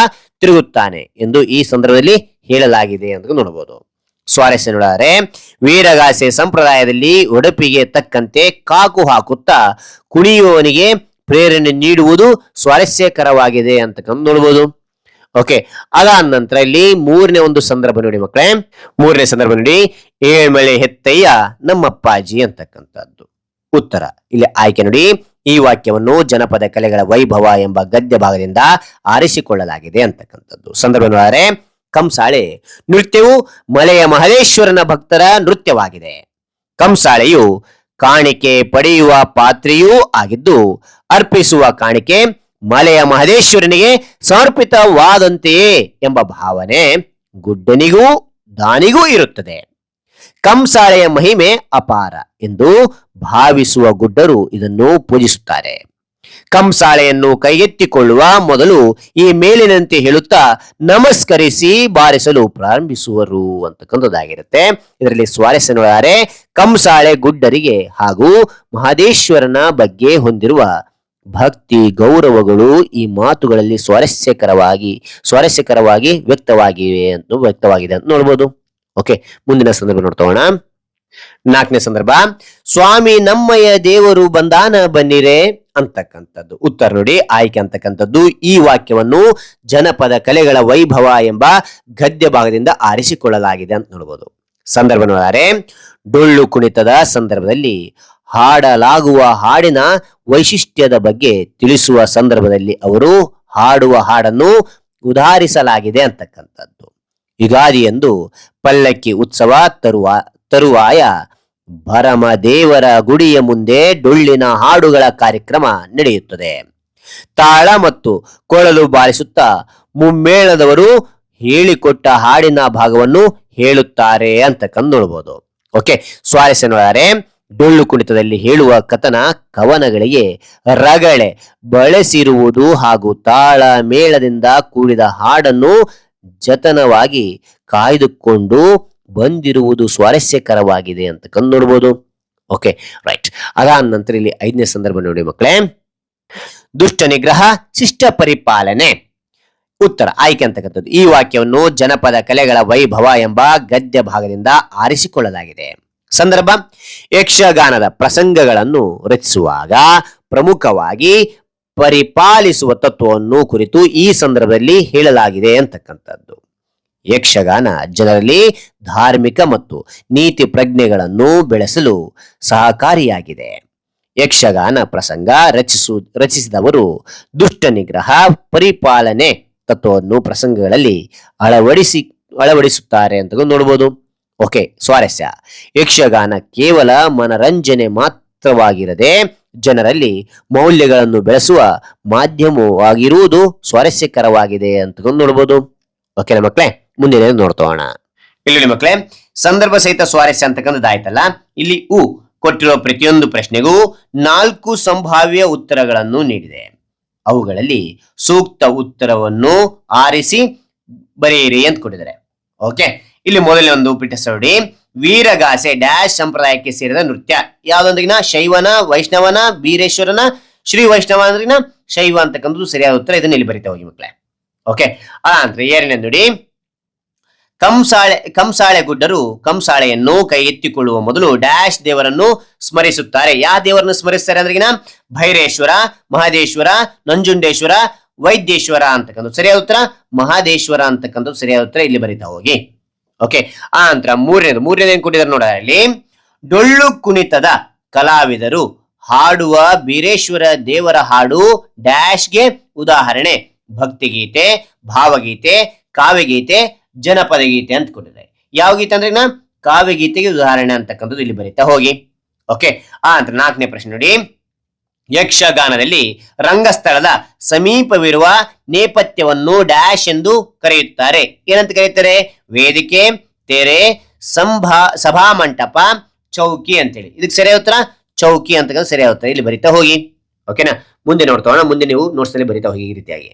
ತಿರುಗುತ್ತಾನೆ ಎಂದು ಈ ಸಂದರ್ಭದಲ್ಲಿ ಹೇಳಲಾಗಿದೆ ಅಂತ ನೋಡಬಹುದು. ಸ್ವಾರಸ್ಯ ನೋಡಿದರೆ ವೀರಗಾಸೆ ಸಂಪ್ರದಾಯದಲ್ಲಿ ಉಡುಪಿಗೆ ತಕ್ಕಂತೆ ಕಾಕು ಹಾಕುತ್ತಾ ಕುಣಿಯುವವನಿಗೆ ಪ್ರೇರಣೆ ನೀಡುವುದು ಸ್ವಾರಸ್ಯಕರವಾಗಿದೆ ಅಂತಕ್ಕಂಥ ನೋಡ್ಬೋದು. ಓಕೆ ಅದಾದ ನಂತರ ಇಲ್ಲಿ ಮೂರನೇ ಒಂದು ಸಂದರ್ಭ ನೋಡಿ ಮಕ್ಕಳೇ. ಮೂರನೇ ಸಂದರ್ಭ ನೋಡಿ, ಏಳ್ಮಳೆ ಹೆತ್ತಯ್ಯ, ನಮ್ಮಪ್ಪಾಜಿ ಅಂತಕ್ಕಂಥದ್ದು. ಉತ್ತರ, ಇಲ್ಲಿ ಆಯ್ಕೆ ನೋಡಿ, ಈ ವಾಕ್ಯವನ್ನು ಜನಪದ ಕಲೆಗಳ ವೈಭವ ಎಂಬ ಗದ್ಯ ಭಾಗದಿಂದ ಆರಿಸಿಕೊಳ್ಳಲಾಗಿದೆ ಅಂತಕ್ಕಂಥದ್ದು. ಸಂದರ್ಭ ನೋಡಿದರೆ ಕಂಸಾಳೆ ನೃತ್ಯವು ಮಲೆಯ ಮಹದೇಶ್ವರನ ಭಕ್ತರ ನೃತ್ಯವಾಗಿದೆ. ಕಂಸಾಳೆಯು ಕಾಣಿಕೆ ಪಡೆಯುವ ಪಾತ್ರೆಯೂ ಆಗಿದ್ದು, ಅರ್ಪಿಸುವ ಕಾಣಿಕೆ ಮಲೆಯ ಮಹದೇಶ್ವರನಿಗೆ ಸಮರ್ಪಿತವಾದಂತೆಯೇ ಎಂಬ ಭಾವನೆ ಗುಡ್ಡನಿಗೂ ದಾನಿಗೂ ಇರುತ್ತದೆ. ಕಂಸಾಳೆಯ ಮಹಿಮೆ ಅಪಾರ ಎಂದು ಭಾವಿಸುವ ಗುಡ್ಡರು ಇದನ್ನು ಪೂಜಿಸುತ್ತಾರೆ. ಕಂಸಾಳೆಯನ್ನು ಕೈಗೆತ್ತಿಕೊಳ್ಳುವ ಮೊದಲು ಈ ಮೇಲಿನಂತೆ ಹೇಳುತ್ತಾ, ನಮಸ್ಕರಿಸಿ ಬಾರಿಸಲು ಪ್ರಾರಂಭಿಸುವರು ಅಂತಕ್ಕಂಥದ್ದಾಗಿರುತ್ತೆ. ಇದರಲ್ಲಿ ಸ್ವಾರಸ್ಯ ಕಂಸಾಳೆ ಗುಡ್ಡರಿಗೆ ಹಾಗೂ ಮಹದೇಶ್ವರನ ಬಗ್ಗೆ ಹೊಂದಿರುವ ಭಕ್ತಿ ಗೌರವಗಳು ಈ ಮಾತುಗಳಲ್ಲಿ ಸ್ವಾರಸ್ಯಕರವಾಗಿ ಸ್ವಾರಸ್ಯಕರವಾಗಿ ವ್ಯಕ್ತವಾಗಿವೆ ಅಂತ, ವ್ಯಕ್ತವಾಗಿದೆ ಅಂತ ನೋಡ್ಬೋದು. ಓಕೆ, ಮುಂದಿನ ಸಂದರ್ಭ ನೋಡ್ತೋಣ ನಾಲ್ಕನೇ ಸಂದರ್ಭ, ಸ್ವಾಮಿ ನಮ್ಮಯ ದೇವರು ಬಂದಾನ ಬನ್ನಿರೆ ಅಂತಕ್ಕಂಥದ್ದು. ಉತ್ತರ ನೋಡಿ, ಆಯ್ಕೆ ಅಂತಕ್ಕಂಥದ್ದು. ಈ ವಾಕ್ಯವನ್ನು ಜನಪದ ಕಲೆಗಳ ವೈಭವ ಎಂಬ ಗದ್ಯ ಭಾಗದಿಂದ ಆರಿಸಿಕೊಳ್ಳಲಾಗಿದೆ ಅಂತ ನೋಡ್ಬೋದು. ಸಂದರ್ಭ ನೋಡಿದರೆ ಡೊಳ್ಳು ಕುಣಿತದ ಸಂದರ್ಭದಲ್ಲಿ, ಹಾಡಲಾಗುವ ಹಾಡಿನ ವೈಶಿಷ್ಟ್ಯದ ಬಗ್ಗೆ ತಿಳಿಸುವ ಸಂದರ್ಭದಲ್ಲಿ ಅವರು ಹಾಡುವ ಹಾಡನ್ನು ಉದಾಹರಿಸಲಾಗಿದೆ ಅಂತಕ್ಕಂಥದ್ದು. ಯುಗಾದಿಯಂದು ಪಲ್ಲಕ್ಕಿ ಉತ್ಸವ ತರುವ ತರುವಾಯ ಭರಮ ದೇವರ ಗುಡಿಯ ಮುಂದೆ ಡೊಳ್ಳಿನ ಹಾಡುಗಳ ಕಾರ್ಯಕ್ರಮ ನಡೆಯುತ್ತದೆ. ತಾಳ ಮತ್ತು ಕೊಳಲು ಬಾರಿಸುತ್ತಾ ಮುಮ್ಮೇಳದವರು ಹೇಳಿಕೊಟ್ಟ ಹಾಡಿನ ಭಾಗವನ್ನು ಹೇಳುತ್ತಾರೆ ಅಂತ ನೋಡ್ಬೋದು ಓಕೆ, ಸ್ವಾರಸ್ಯ ಡೊಳ್ಳು ಕುಣಿತದಲ್ಲಿ ಹೇಳುವ ಕಥನ ಕವನಗಳಿಗೆ ರಗಳೆ ಬಳಸಿರುವುದು ಹಾಗೂ ತಾಳ ಮೇಳದಿಂದ ಕೂಡಿದ ಹಾಡನ್ನು ಜತನವಾಗಿ ಕಾಯ್ದುಕೊಂಡು ಬಂದಿರುವುದು ಸ್ವಾರಸ್ಯಕರವಾಗಿದೆ ಅಂತ ಕಂಡು ನೋಡ್ಬೋದು ಓಕೆ ರೈಟ್ ಅದಾದ ನಂತರ ಇಲ್ಲಿ ಐದನೇ ಸಂದರ್ಭ ನೋಡಿ ಮಕ್ಕಳೇ. ದುಷ್ಟ ನಿಗ್ರಹ, ಶಿಷ್ಟ ಪರಿಪಾಲನೆ. ಉತ್ತರ, ಆಯ್ಕೆ ಅಂತಕ್ಕಂಥದ್ದು. ಈ ವಾಕ್ಯವನ್ನು ಜನಪದ ಕಲೆಗಳ ವೈಭವ ಎಂಬ ಗದ್ಯ ಭಾಗದಿಂದ ಆರಿಸಿಕೊಳ್ಳಲಾಗಿದೆ. ಸಂದರ್ಭ, ಯಕ್ಷಗಾನದ ಪ್ರಸಂಗಗಳನ್ನು ರಚಿಸುವಾಗ ಪ್ರಮುಖವಾಗಿ ಪರಿಪಾಲಿಸುವ ತತ್ವವನ್ನು ಕುರಿತು ಈ ಸಂದರ್ಭದಲ್ಲಿ ಹೇಳಲಾಗಿದೆ ಅಂತಕ್ಕಂಥದ್ದು. ಯಕ್ಷಗಾನ ಜನರಲ್ಲಿ ಧಾರ್ಮಿಕ ಮತ್ತು ನೀತಿ ಪ್ರಜ್ಞೆಗಳನ್ನು ಬೆಳೆಸಲು ಸಹಕಾರಿಯಾಗಿದೆ. ಯಕ್ಷಗಾನ ಪ್ರಸಂಗ ರಚಿಸು, ರಚಿಸಿದವರು ದುಷ್ಟ ನಿಗ್ರಹ, ಪರಿಪಾಲನೆ ತತ್ವವನ್ನು ಪ್ರಸಂಗಗಳಲ್ಲಿ ಅಳವಡಿಸಿ, ಅಳವಡಿಸುತ್ತಾರೆ ಅಂತ ನೋಡಬಹುದು ಓಕೆ, ಸ್ವಾರಸ್ಯ. ಯಕ್ಷಗಾನ ಕೇವಲ ಮನರಂಜನೆ ಮಾತ್ರವಾಗಿರದೆ ಜನರಲ್ಲಿ ಮೌಲ್ಯಗಳನ್ನು ಬೆಳೆಸುವ ಮಾಧ್ಯಮವಾಗಿರುವುದು ಸ್ವಾರಸ್ಯಕರವಾಗಿದೆ ಅಂತ ನೋಡಬಹುದು ಓಕೆನಾ ಮಕ್ಕಳೇ ಮುಂದಿನ ನೋಡ್ತೋಣ ಇಲ್ಲಿ ಮಕ್ಕಳೇ, ಸಂದರ್ಭ ಸಹಿತ ಸ್ವಾರಸ್ಯ ಅಂತಕ್ಕಂಥದ್ದಾಯ್ತಲ್ಲ ಇಲ್ಲಿ ಉ ಕೊಟ್ಟಿರುವ ಪ್ರತಿಯೊಂದು ಪ್ರಶ್ನೆಗೂ ನಾಲ್ಕು ಸಂಭಾವ್ಯ ಉತ್ತರಗಳನ್ನು ನೀಡಿದೆ. ಅವುಗಳಲ್ಲಿ ಸೂಕ್ತ ಉತ್ತರವನ್ನು ಆರಿಸಿ ಬರೆಯಿರಿ ಅಂತ ಕೊಟ್ಟಿದ್ದಾರೆ. ಓಕೆ, ಇಲ್ಲಿ ಮೊದಲನೇ ಒಂದು ಬಿಟ್ಟ ನೋಡಿ. ವೀರಗಾಸೆ ಡ್ಯಾಶ್ ಸಂಪ್ರದಾಯಕ್ಕೆ ಸೇರಿದ ನೃತ್ಯ. ಯಾವ್ದೊಂದಿಗಿನ? ಶೈವನ, ವೈಷ್ಣವನ, ವೀರೇಶ್ವರನ, ಶ್ರೀ ವೈಷ್ಣವ ಅಂದ್ರಿನ? ಶೈವ ಅಂತಕ್ಕಂಥದ್ದು ಸರಿಯಾದ ಉತ್ತರ ಇದನ್ನ ಇಲ್ಲಿ ಬರಿತಾ ಹೋಗಿ ಮಕ್ಕಳೇ. ಓಕೆ ಅದಾಂತರ ಎರಡನೇ ನೋಡಿ. ಕಂಸಾಳೆ ಕಂಸಾಳೆ ಗುಡ್ಡರು ಕಂಸಾಳೆಯನ್ನು ಕೈ ಎತ್ತಿಕೊಳ್ಳುವ ಮೊದಲು ಡ್ಯಾಶ್ ದೇವರನ್ನು ಸ್ಮರಿಸುತ್ತಾರೆ. ಯಾವ ದೇವರನ್ನು ಸ್ಮರಿಸ್ತಾರೆ ಅಂದ್ರಿಗಿನ ಭೈರೇಶ್ವರ, ಮಹದೇಶ್ವರ, ನಂಜುಂಡೇಶ್ವರ, ವೈದ್ಯೇಶ್ವರ ಅಂತಕ್ಕಂಥ ಸರಿಯಾದ ಉತ್ತರ? ಮಹಾದೇಶ್ವರ ಅಂತಕ್ಕಂಥದ್ದು ಸರಿಯಾದ ಉತ್ತರ ಇಲ್ಲಿ ಬರಿತಾ ಹೋಗಿ. ಓಕೆ ಆ ನಂತರ ಮೂರನೇದು ಮೂರನೇದು ಏನ್ ಕೊಟ್ಟಿದ್ದಾರೆ ನೋಡ ಇಲ್ಲಿ ಡೊಳ್ಳು ಕುಣಿತದ ಕಲಾವಿದರು ಹಾಡುವ ಬೀರೇಶ್ವರ ದೇವರ ಹಾಡು ಡ್ಯಾಶ್ಗೆ ಉದಾಹರಣೆ. ಭಕ್ತಿಗೀತೆ, ಭಾವಗೀತೆ, ಕಾವ್ಯಗೀತೆ ಜನಪದ ಗೀತೆ ಅಂತ ಕೊಟ್ಟಿದ್ದಾರೆ. ಯಾವ ಗೀತೆ ಅಂದ್ರೆ ನಾ ಕಾವ್ಯಗೀತೆಗೆ ಉದಾಹರಣೆ ಅಂತಕ್ಕಂಥದ್ದು ಇಲ್ಲಿ ಬರೀತಾ ಹೋಗಿ. ಓಕೆ ಆ ನಂತರ ನಾಲ್ಕನೇ ಪ್ರಶ್ನೆ ನೋಡಿ. ಯಕ್ಷಗಾನದಲ್ಲಿ ರಂಗಸ್ಥಳದ ಸಮೀಪವಿರುವ ನೇಪಥ್ಯವನ್ನು ಡ್ಯಾಶ್ ಎಂದು ಕರೆಯುತ್ತಾರೆ. ಏನಂತ ಕರೆಯುತ್ತಾರೆ? ವೇದಿಕೆ, ತೆರೆ, ಸಂಭಾ, ಸಭಾ ಮಂಟಪ, ಚೌಕಿ ಅಂತೇಳಿ. ಇದಕ್ಕೆ ಸರಿಯಾದ ಉತ್ತರ? ಚೌಕಿ ಅಂತ ಸರಿಯಾದ ಉತ್ತರ. ಇಲ್ಲಿ ಬರಿತಾ ಹೋಗಿ. ಓಕೆನಾ ಮುಂದೆ ನೋಡ್ತಾ ಮುಂದೆ ನೀವು ನೋಟ್ಸ್ ಅಲ್ಲಿ ಬರಿತಾ ಹೋಗಿ ಈ ರೀತಿಯಾಗಿ.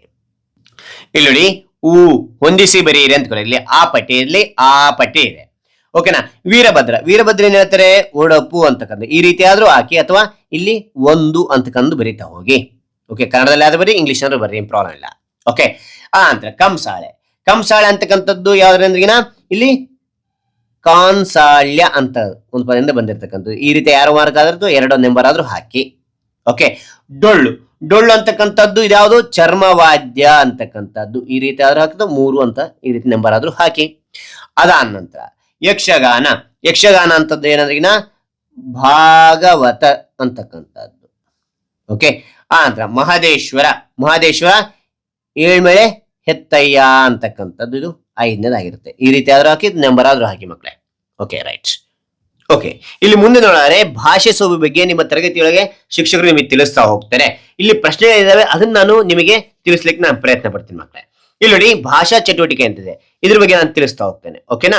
ಇಲ್ಲಿ ನೋಡಿ ಊ ಹೊಂದಿಸಿ ಬರೆಯಿರಿ ಅಂತ. ಇಲ್ಲಿ ಆ ಪಟ್ಟಿ ಇಲ್ಲಿ ಆ ಪಟ್ಟಿ ಇದೆ. ಓಕೆನಾ ವೀರಭದ್ರ. ವೀರಭದ್ರ ಏನ್ ಹೇಳ್ತಾರೆ? ಒಡಪು ಅಂತಕ್ಕಂಥ ಈ ರೀತಿ ಆದ್ರೂ ಹಾಕಿ ಅಥವಾ ಇಲ್ಲಿ ಒಂದು ಅಂತಕ್ಕಂದು ಬರೀತಾ ಹೋಗಿ. ಓಕೆ ಕನ್ನಡದಲ್ಲಿ ಆದ್ರೂ ಬರೀ ಇಂಗ್ಲಿಷ್ ಆದ್ರೂ ಬರೀ ಪ್ರಾಬ್ಲಮ್ ಇಲ್ಲ. ಓಕೆ ಆ ನಂತರ ಕಂಸಾಳೆ. ಕಂಸಾಳೆ ಅಂತಕ್ಕಂಥದ್ದು ಯಾವ್ದ್ರಂದ್ರಿಗಿನ ಇಲ್ಲಿ ಕಾನ್ಸಾಳ್ಯ ಅಂತ ಒಂದು ಪದದಿಂದ ಬಂದಿರತಕ್ಕಂಥದ್ದು. ಈ ರೀತಿ ಯಾರು ಮಾರ್ಕ್ ಆದ್ರದ್ದು? ಎರಡು ನಂಬರ್ ಆದ್ರೂ ಹಾಕಿ. ಓಕೆ ಡೊಳ್ಳು. ಡೊಳ್ಳು ಅಂತಕ್ಕಂಥದ್ದು ಇದ್ಯಾವುದು? ಚರ್ಮವಾದ್ಯ ಅಂತಕ್ಕಂಥದ್ದು. ಈ ರೀತಿ ಆದ್ರೂ ಹಾಕಿದ್ರೆ ಮೂರು ಅಂತ ಈ ರೀತಿ ನಂಬರ್ ಆದ್ರೂ ಹಾಕಿ. ಅದಾದ ನಂತರ ಯಕ್ಷಗಾನ. ಯಕ್ಷಗಾನ ಅಂತದ್ದು ಏನಂದ್ರಿಗಿನ ಭಾಗವತ ಅಂತಕ್ಕಂಥದ್ದು. ಓಕೆ ಆ ನಂತರ ಮಹದೇಶ್ವರ. ಮಹದೇಶ್ವರ ಏಳ್ಮೇಳೆ ಹೆತ್ತಯ್ಯ ಅಂತಕ್ಕಂಥದ್ದು ಇದು ಐದನೇದಾಗಿರುತ್ತೆ. ಈ ರೀತಿ ಆದ್ರೂ ಹಾಕಿ ನಂಬರ್ ಆದ್ರೂ ಹಾಕಿ ಮಕ್ಕಳೇ ಓಕೆ ರೈಟ್ ಓಕೆ ಇಲ್ಲಿ ಮುಂದೆ ಭಾಷೆ ಸೋಬು ಬಗ್ಗೆ ನಿಮ್ಮ ತರಗತಿಯೊಳಗೆ ಶಿಕ್ಷಕರು ನಿಮಗೆ ತಿಳಿಸ್ತಾ ಹೋಗ್ತಾರೆ. ಇಲ್ಲಿ ಪ್ರಶ್ನೆಗಳಿದ್ದಾವೆ, ಅದನ್ನ ನಾನು ನಿಮಗೆ ತಿಳಿಸ್ಲಿಕ್ಕೆ ನಾನು ಪ್ರಯತ್ನ ಪಡ್ತೀನಿ ಮಕ್ಕಳೇ. ಇಲ್ಲಿ ನೋಡಿ, ಭಾಷಾ ಚಟುವಟಿಕೆ ಅಂತಿದೆ. ಇದ್ರ ಬಗ್ಗೆ ನಾನು ತಿಳಿಸ್ತಾ ಹೋಗ್ತೇನೆ. ಓಕೆನಾ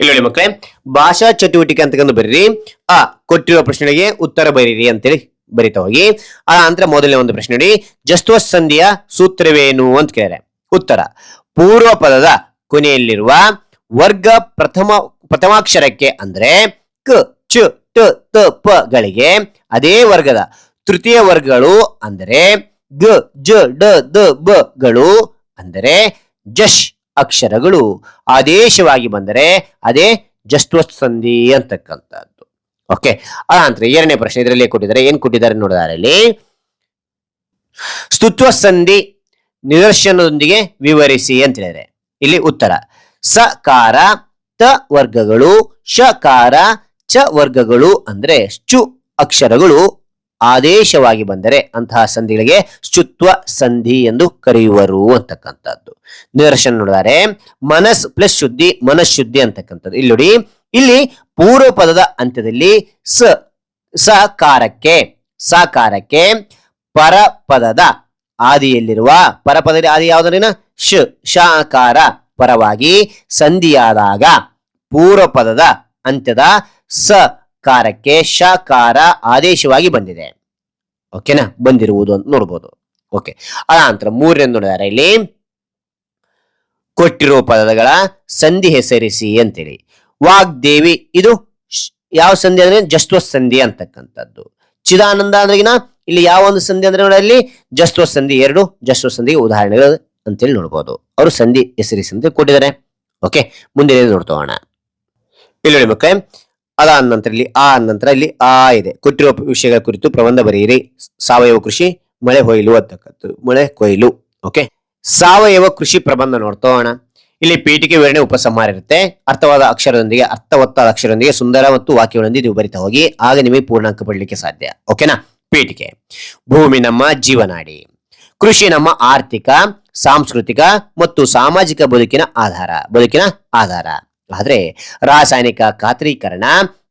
ಇಲ್ಲಿ ನೋಡಿ ಮಕ್ಕಳೇ, ಭಾಷಾ ಚಟುವಟಿಕೆ ಅಂತಕ್ಕಂದು ಬರೀರಿ. ಆ, ಕೊಟ್ಟಿರುವ ಪ್ರಶ್ನೆಗೆ ಉತ್ತರ ಬರೀರಿ ಅಂತೇಳಿ ಬರಿತಾ ಹೋಗಿ. ಆ, ನಂತರ ಮೊದಲನೇ ಒಂದು ಪ್ರಶ್ನೆ ನೋಡಿ. ಜಸ್ತ್ವ ಸಂಧಿಯ ಸೂತ್ರವೇನು ಅಂತ ಕೇಳಿದ್ರೆ ಉತ್ತರ. ಪೂರ್ವ ಪದದ ಕೊನೆಯಲ್ಲಿರುವ ವರ್ಗ ಪ್ರಥಮ ಪ್ರಥಮಾಕ್ಷರಕ್ಕೆ ಅಂದ್ರೆ ಕ, ಚ ಟ ತ, ಪ ಗಳಿಗೆ ಅದೇ ವರ್ಗದ ತೃತೀಯ ವರ್ಗಗಳು ಅಂದರೆ ಗ, ಜ, ಡ, ದ, ಬ ಗಳು ಅಂದರೆ ಜಶ್ ಅಕ್ಷರಗಳು. ಆದೇಶವಾಗಿ ಬಂದರೆ ಅದೇ ಜಸ್ತ್ವ ಸಂಧಿ ಅಂತಕ್ಕಂಥದ್ದು ಓಕೆ ಅದಂತರ ಎರಡನೇ ಪ್ರಶ್ನೆ ಇದರಲ್ಲಿ ಕೊಟ್ಟಿದ್ದಾರೆ. ಏನ್ ಕೊಟ್ಟಿದ್ದಾರೆ ನೋಡಿದಾರೆ ಇಲ್ಲಿ ಸ್ತುತ್ವ ಸಂಧಿ ನಿದರ್ಶನದೊಂದಿಗೆ ವಿವರಿಸಿ ಅಂತ ಹೇಳಿದ್ರೆ ಇಲ್ಲಿ ಉತ್ತರ. ಸಕಾರ ತ ವರ್ಗಗಳು ಶಕಾರ ಚ ವರ್ಗಗಳು ಅಂದ್ರೆ ಚು ಅಕ್ಷರಗಳು ಆದೇಶವಾಗಿ ಬಂದರೆ ಅಂತಹ ಸಂಧಿಗಳಿಗೆ ಶುತ್ವ ಸಂಧಿ ಎಂದು ಕರೆಯುವರು ಅಂತಕ್ಕಂಥದ್ದು. ನಿದರ್ಶನ ನೋಡಿದರೆ, ಮನಸ್ ಪ್ಲಸ್ ಶುದ್ಧಿ ಮನಃಶುದ್ಧಿ ಅಂತಕ್ಕಂಥದ್ದು. ಇಲ್ಲಿ ನೋಡಿ, ಇಲ್ಲಿ ಪೂರ್ವ ಪದದ ಅಂತ್ಯದಲ್ಲಿ ಸ ಸಕಾರಕ್ಕೆ ಸಕಾರಕ್ಕೆ ಪರಪದದ ಆದಿಯಲ್ಲಿರುವ, ಪರಪದದ ಆದಿ ಯಾವುದರಿನ ಶ ಶಾಕಾರ ಪರವಾಗಿ ಸಂಧಿಯಾದಾಗ ಪೂರ್ವ ಪದದ ಅಂತ್ಯದ ಸ ಕಾರಕ್ಕೆ ಶಕಾರ ಆದೇಶವಾಗಿ ಬಂದಿದೆ. ಓಕೆನಾ ಬಂದಿರುವುದು ಅಂತ ನೋಡ್ಬೋದು. ಓಕೆ ಅನಂತರ ಮೂರನೇ ನೋಡಿದಾರೆ ಇಲ್ಲಿ. ಕೊಟ್ಟಿರುವ ಪದಗಳ ಸಂಧಿ ಹೆಸರಿಸಿ ಅಂತೇಳಿ. ವಾಗ್ದೇವಿ, ಇದು ಯಾವ ಸಂಧಿ ಅಂದ್ರೆ? ಜಸ್ತ್ವ ಸಂಧಿ ಅಂತಕ್ಕಂಥದ್ದು. ಚಿದಾನಂದ ಅಂದ್ರೆ ಇಲ್ಲಿ ಯಾವ ಒಂದು ಸಂಧಿ ಅಂದ್ರೆ ನೋಡಿ ಅಲ್ಲಿ? ಜಸ್ತ್ವ ಸಂಧಿ ಎರಡು ಜಸ್ತ್ವ ಸಂಧಿಗೆ ಉದಾಹರಣೆಗಳು ಅಂತೇಳಿ ನೋಡ್ಬೋದು. ಅವರು ಸಂಧಿ ಹೆಸರಿಸಿ ಸಂಧಿ ಕೊಟ್ಟಿದ್ದಾರೆ. ಓಕೆ ಮುಂದೆ ನೋಡ್ತೋಣ ಇಲ್ಲಿ ನೋಡಿ ಮಕ್ಕಳೇ ಅದಾದ ನಂತರ ಇಲ್ಲಿ ಆ ನಂತರ ಇಲ್ಲಿ ಆ ಇದೆ. ಕೊಟ್ಟಿರುವ ವಿಷಯಗಳ ಕುರಿತು ಪ್ರಬಂಧ ಬರೆಯಿರಿ. ಸಾವಯವ ಕೃಷಿ, ಮಳೆ ಹೊಯ್ಲು ಅಂತಕ್ಕಂಥದ್ದು. ಮಳೆ ಕೊಯ್ಲು. ಓಕೆ ಸಾವಯವ ಕೃಷಿ ಪ್ರಬಂಧ ನೋಡ್ತೋಣ ಇಲ್ಲಿ ಪೀಠಿಕೆ ವಿವರಣೆ ಉಪಸಂಹಾರ ಇರುತ್ತೆ. ಅರ್ಥವಾದ ಅಕ್ಷರದೊಂದಿಗೆ, ಅರ್ಥವತ್ತಾದ ಅಕ್ಷರದೊಂದಿಗೆ, ಸುಂದರ ಮತ್ತು ವಾಕ್ಯಗಳೊಂದಿಗೆ ನೀವು ಬರಿತಾ ಹೋಗಿ, ಆಗ ನಿಮಗೆ ಪೂರ್ಣಾಂಕ ಪಡಲಿಕ್ಕೆ ಸಾಧ್ಯ. ಓಕೆನಾ ಪೀಠಿಕೆ. ಭೂಮಿ ನಮ್ಮ ಜೀವನಾಡಿ. ಕೃಷಿ ನಮ್ಮ ಆರ್ಥಿಕ, ಸಾಂಸ್ಕೃತಿಕ ಮತ್ತು ಸಾಮಾಜಿಕ ಬದುಕಿನ ಆಧಾರ ಬದುಕಿನ ಆಧಾರ. ಆದರೆ ರಾಸಾಯನಿಕ ಖಾತ್ರೀಕರಣ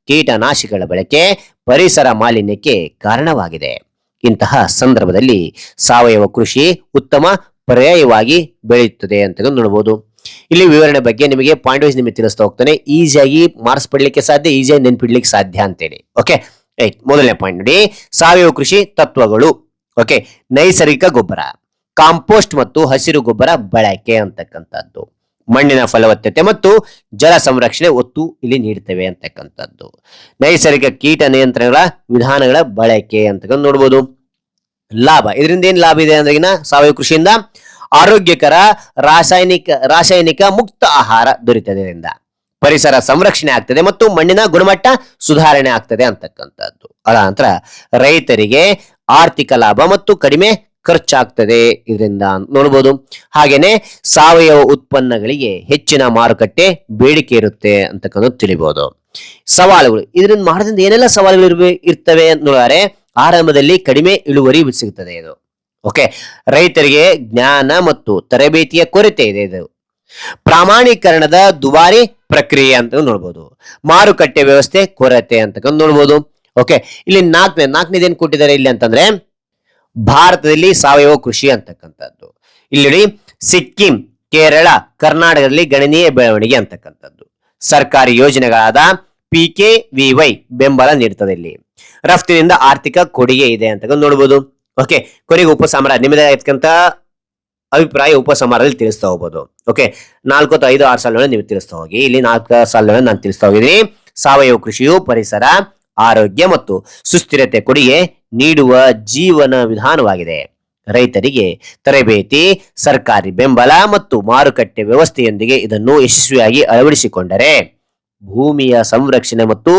ಕೀಟನಾಶಕಗಳ ಬಳಕೆ, ಪರಿಸರ ಮಾಲಿನ್ಯಕ್ಕೆ ಕಾರಣವಾಗಿದೆ. ಇಂತಹ ಸಂದರ್ಭದಲ್ಲಿ ಸಾವಯವ ಕೃಷಿ ಉತ್ತಮ ಪರ್ಯಾಯವಾಗಿ ಬೆಳೆಯುತ್ತದೆ ಅಂತ ನೋಡಬಹುದು. ಇಲ್ಲಿ ವಿವರಣೆ ಬಗ್ಗೆ ನಿಮಗೆ ಪಾಯಿಂಟ್ ವೈಸ್ ನಿಮಗೆ ತಿಳಿಸ್ತಾ ಹೋಗ್ತಾನೆ. ಈಸಿಯಾಗಿ ಮಾರ್ಕ್ಸ್ ಪಡ್ಲಿಕ್ಕೆ ಸಾಧ್ಯ, ಈಸಿಯಾಗಿ ನೆನ್ಪಿಡ್ಲಿಕ್ಕೆ ಸಾಧ್ಯ ಅಂತೇಳಿ. ಓಕೆ ರೈಟ್ ಮೊದಲನೇ ಪಾಯಿಂಟ್ ನೋಡಿ. ಸಾವಯವ ಕೃಷಿ ತತ್ವಗಳು. ಓಕೆ ನೈಸರ್ಗಿಕ ಗೊಬ್ಬರ ಕಾಂಪೋಸ್ಟ್ ಮತ್ತು ಹಸಿರು ಗೊಬ್ಬರ ಬಳಕೆ ಅಂತಕ್ಕಂಥದ್ದು. ಮಣ್ಣಿನ ಫಲವತ್ತತೆ ಮತ್ತು ಜಲ ಸಂರಕ್ಷಣೆ ಒತ್ತು ಇಲ್ಲಿ ನೀಡ್ತೇವೆ ಅಂತಕ್ಕಂಥದ್ದು. ನೈಸರ್ಗಿಕ ಕೀಟ ನಿಯಂತ್ರಣಗಳ ವಿಧಾನಗಳ ಬಳಕೆ ಅಂತಕ್ಕಂಥ ನೋಡ್ಬೋದು. ಲಾಭ, ಇದರಿಂದ ಏನ್ ಲಾಭ ಇದೆ ಅಂದ್ರೆ ಸಾವಯವ ಕೃಷಿಯಿಂದ ಆರೋಗ್ಯಕರ ರಾಸಾಯನಿಕ ರಾಸಾಯನಿಕ ಮುಕ್ತ ಆಹಾರ ದೊರೀತದೆ ಇದರಿಂದ. ಪರಿಸರ ಸಂರಕ್ಷಣೆ ಆಗ್ತದೆ ಮತ್ತು ಮಣ್ಣಿನ ಗುಣಮಟ್ಟ ಸುಧಾರಣೆ ಆಗ್ತದೆ ಅಂತಕ್ಕಂಥದ್ದು. ಅದ ನಂತರ ರೈತರಿಗೆ ಆರ್ಥಿಕ ಲಾಭ ಮತ್ತು ಕಡಿಮೆ ಖರ್ಚಾಗ್ತದೆ ಇದರಿಂದ ನೋಡ್ಬೋದು. ಹಾಗೇನೆ ಸಾವಯವ ಉತ್ಪನ್ನಗಳಿಗೆ ಹೆಚ್ಚಿನ ಮಾರುಕಟ್ಟೆ ಬೇಡಿಕೆ ಇರುತ್ತೆ ಅಂತಕ್ಕಂಥ ತಿಳಿಬಹುದು ಸವಾಲುಗಳು, ಇದರಿಂದ ಮಾಡೋದ್ರಿಂದ ಏನೆಲ್ಲ ಸವಾಲುಗಳು ಇರ್ಬೇ, ಇರ್ತವೆ ಅಂತ ನೋಡಿದ್ರೆ ಆರಂಭದಲ್ಲಿ ಕಡಿಮೆ ಇಳುವರಿ ಸಿಗುತ್ತದೆ ಇದು. ಓಕೆ, ರೈತರಿಗೆ ಜ್ಞಾನ ಮತ್ತು ತರಬೇತಿಯ ಕೊರತೆ ಇದೆ ಇದು. ಪ್ರಾಮಾಣೀಕರಣದ ದುಬಾರಿ ಪ್ರಕ್ರಿಯೆ ಅಂತ ನೋಡ್ಬೋದು. ಮಾರುಕಟ್ಟೆ ವ್ಯವಸ್ಥೆ ಕೊರತೆ ಅಂತ ನೋಡ್ಬೋದು. ಓಕೆ ಇಲ್ಲಿ ನಾಲ್ಕನೇ, ನಾಲ್ಕನೇದು ಏನ್ ಕೊಟ್ಟಿದ್ದಾರೆ ಇಲ್ಲಿ ಅಂತಂದ್ರೆ, ಭಾರತದಲ್ಲಿ ಸಾವಯವ ಕೃಷಿ ಅಂತಕ್ಕಂಥದ್ದು. ಇಲ್ಲಿ ಸಿಕ್ಕಿಂ, ಕೇರಳ, ಕರ್ನಾಟಕದಲ್ಲಿ ಗಣನೀಯ ಬೆಳವಣಿಗೆ ಅಂತಕ್ಕಂಥದ್ದು. ಸರ್ಕಾರಿ ಯೋಜನೆಗಳಾದ ಪಿ ಕೆ ವಿ ವೈ ಬೆಂಬಲ ನೀಡುತ್ತದೆ ಇಲ್ಲಿ. ರಫ್ತಿನಿಂದ ಆರ್ಥಿಕ ಕೊಡುಗೆ ಇದೆ ಅಂತ ನೋಡ್ಬೋದು. ಓಕೆ ಕೊನೆಗೆ ಉಪಸಾಮ್ರಾಜ್ಯ ನಿಮ್ಮದಾಗಿರ್ತಕ್ಕಂಥ ಅಭಿಪ್ರಾಯ ಉಪಸಂಹಾರದಲ್ಲಿ ತಿಳಿಸ್ತಾ ಹೋಗ್ಬೋದು. ಓಕೆ ನಾಲ್ಕು ಐದು, ಆರು ಸಾಲುಗಳನ್ನು ನೀವು ತಿಳಿಸ್ತಾ ಹೋಗಿ. ಇಲ್ಲಿ ನಾಲ್ಕು ಸಾಲುಗಳನ್ನು ನಾನು ತಿಳಿಸ್ತಾ ಹೋಗಿದ್ದೀನಿ. ಸಾವಯವ ಕೃಷಿಯು ಪರಿಸರ ಆರೋಗ್ಯ ಮತ್ತು ಸುಸ್ಥಿರತೆ ಕೊಡುಗೆ ನೀಡುವ ಜೀವನ ವಿಧಾನವಾಗಿದೆ. ರೈತರಿಗೆ ತರಬೇತಿ, ಸರ್ಕಾರಿ ಬೆಂಬಲ ಮತ್ತು ಮಾರುಕಟ್ಟೆ ವ್ಯವಸ್ಥೆಯೊಂದಿಗೆ ಇದನ್ನು ಯಶಸ್ವಿಯಾಗಿ ಅಳವಡಿಸಿಕೊಂಡರೆ ಭೂಮಿಯ ಸಂರಕ್ಷಣೆ ಮತ್ತು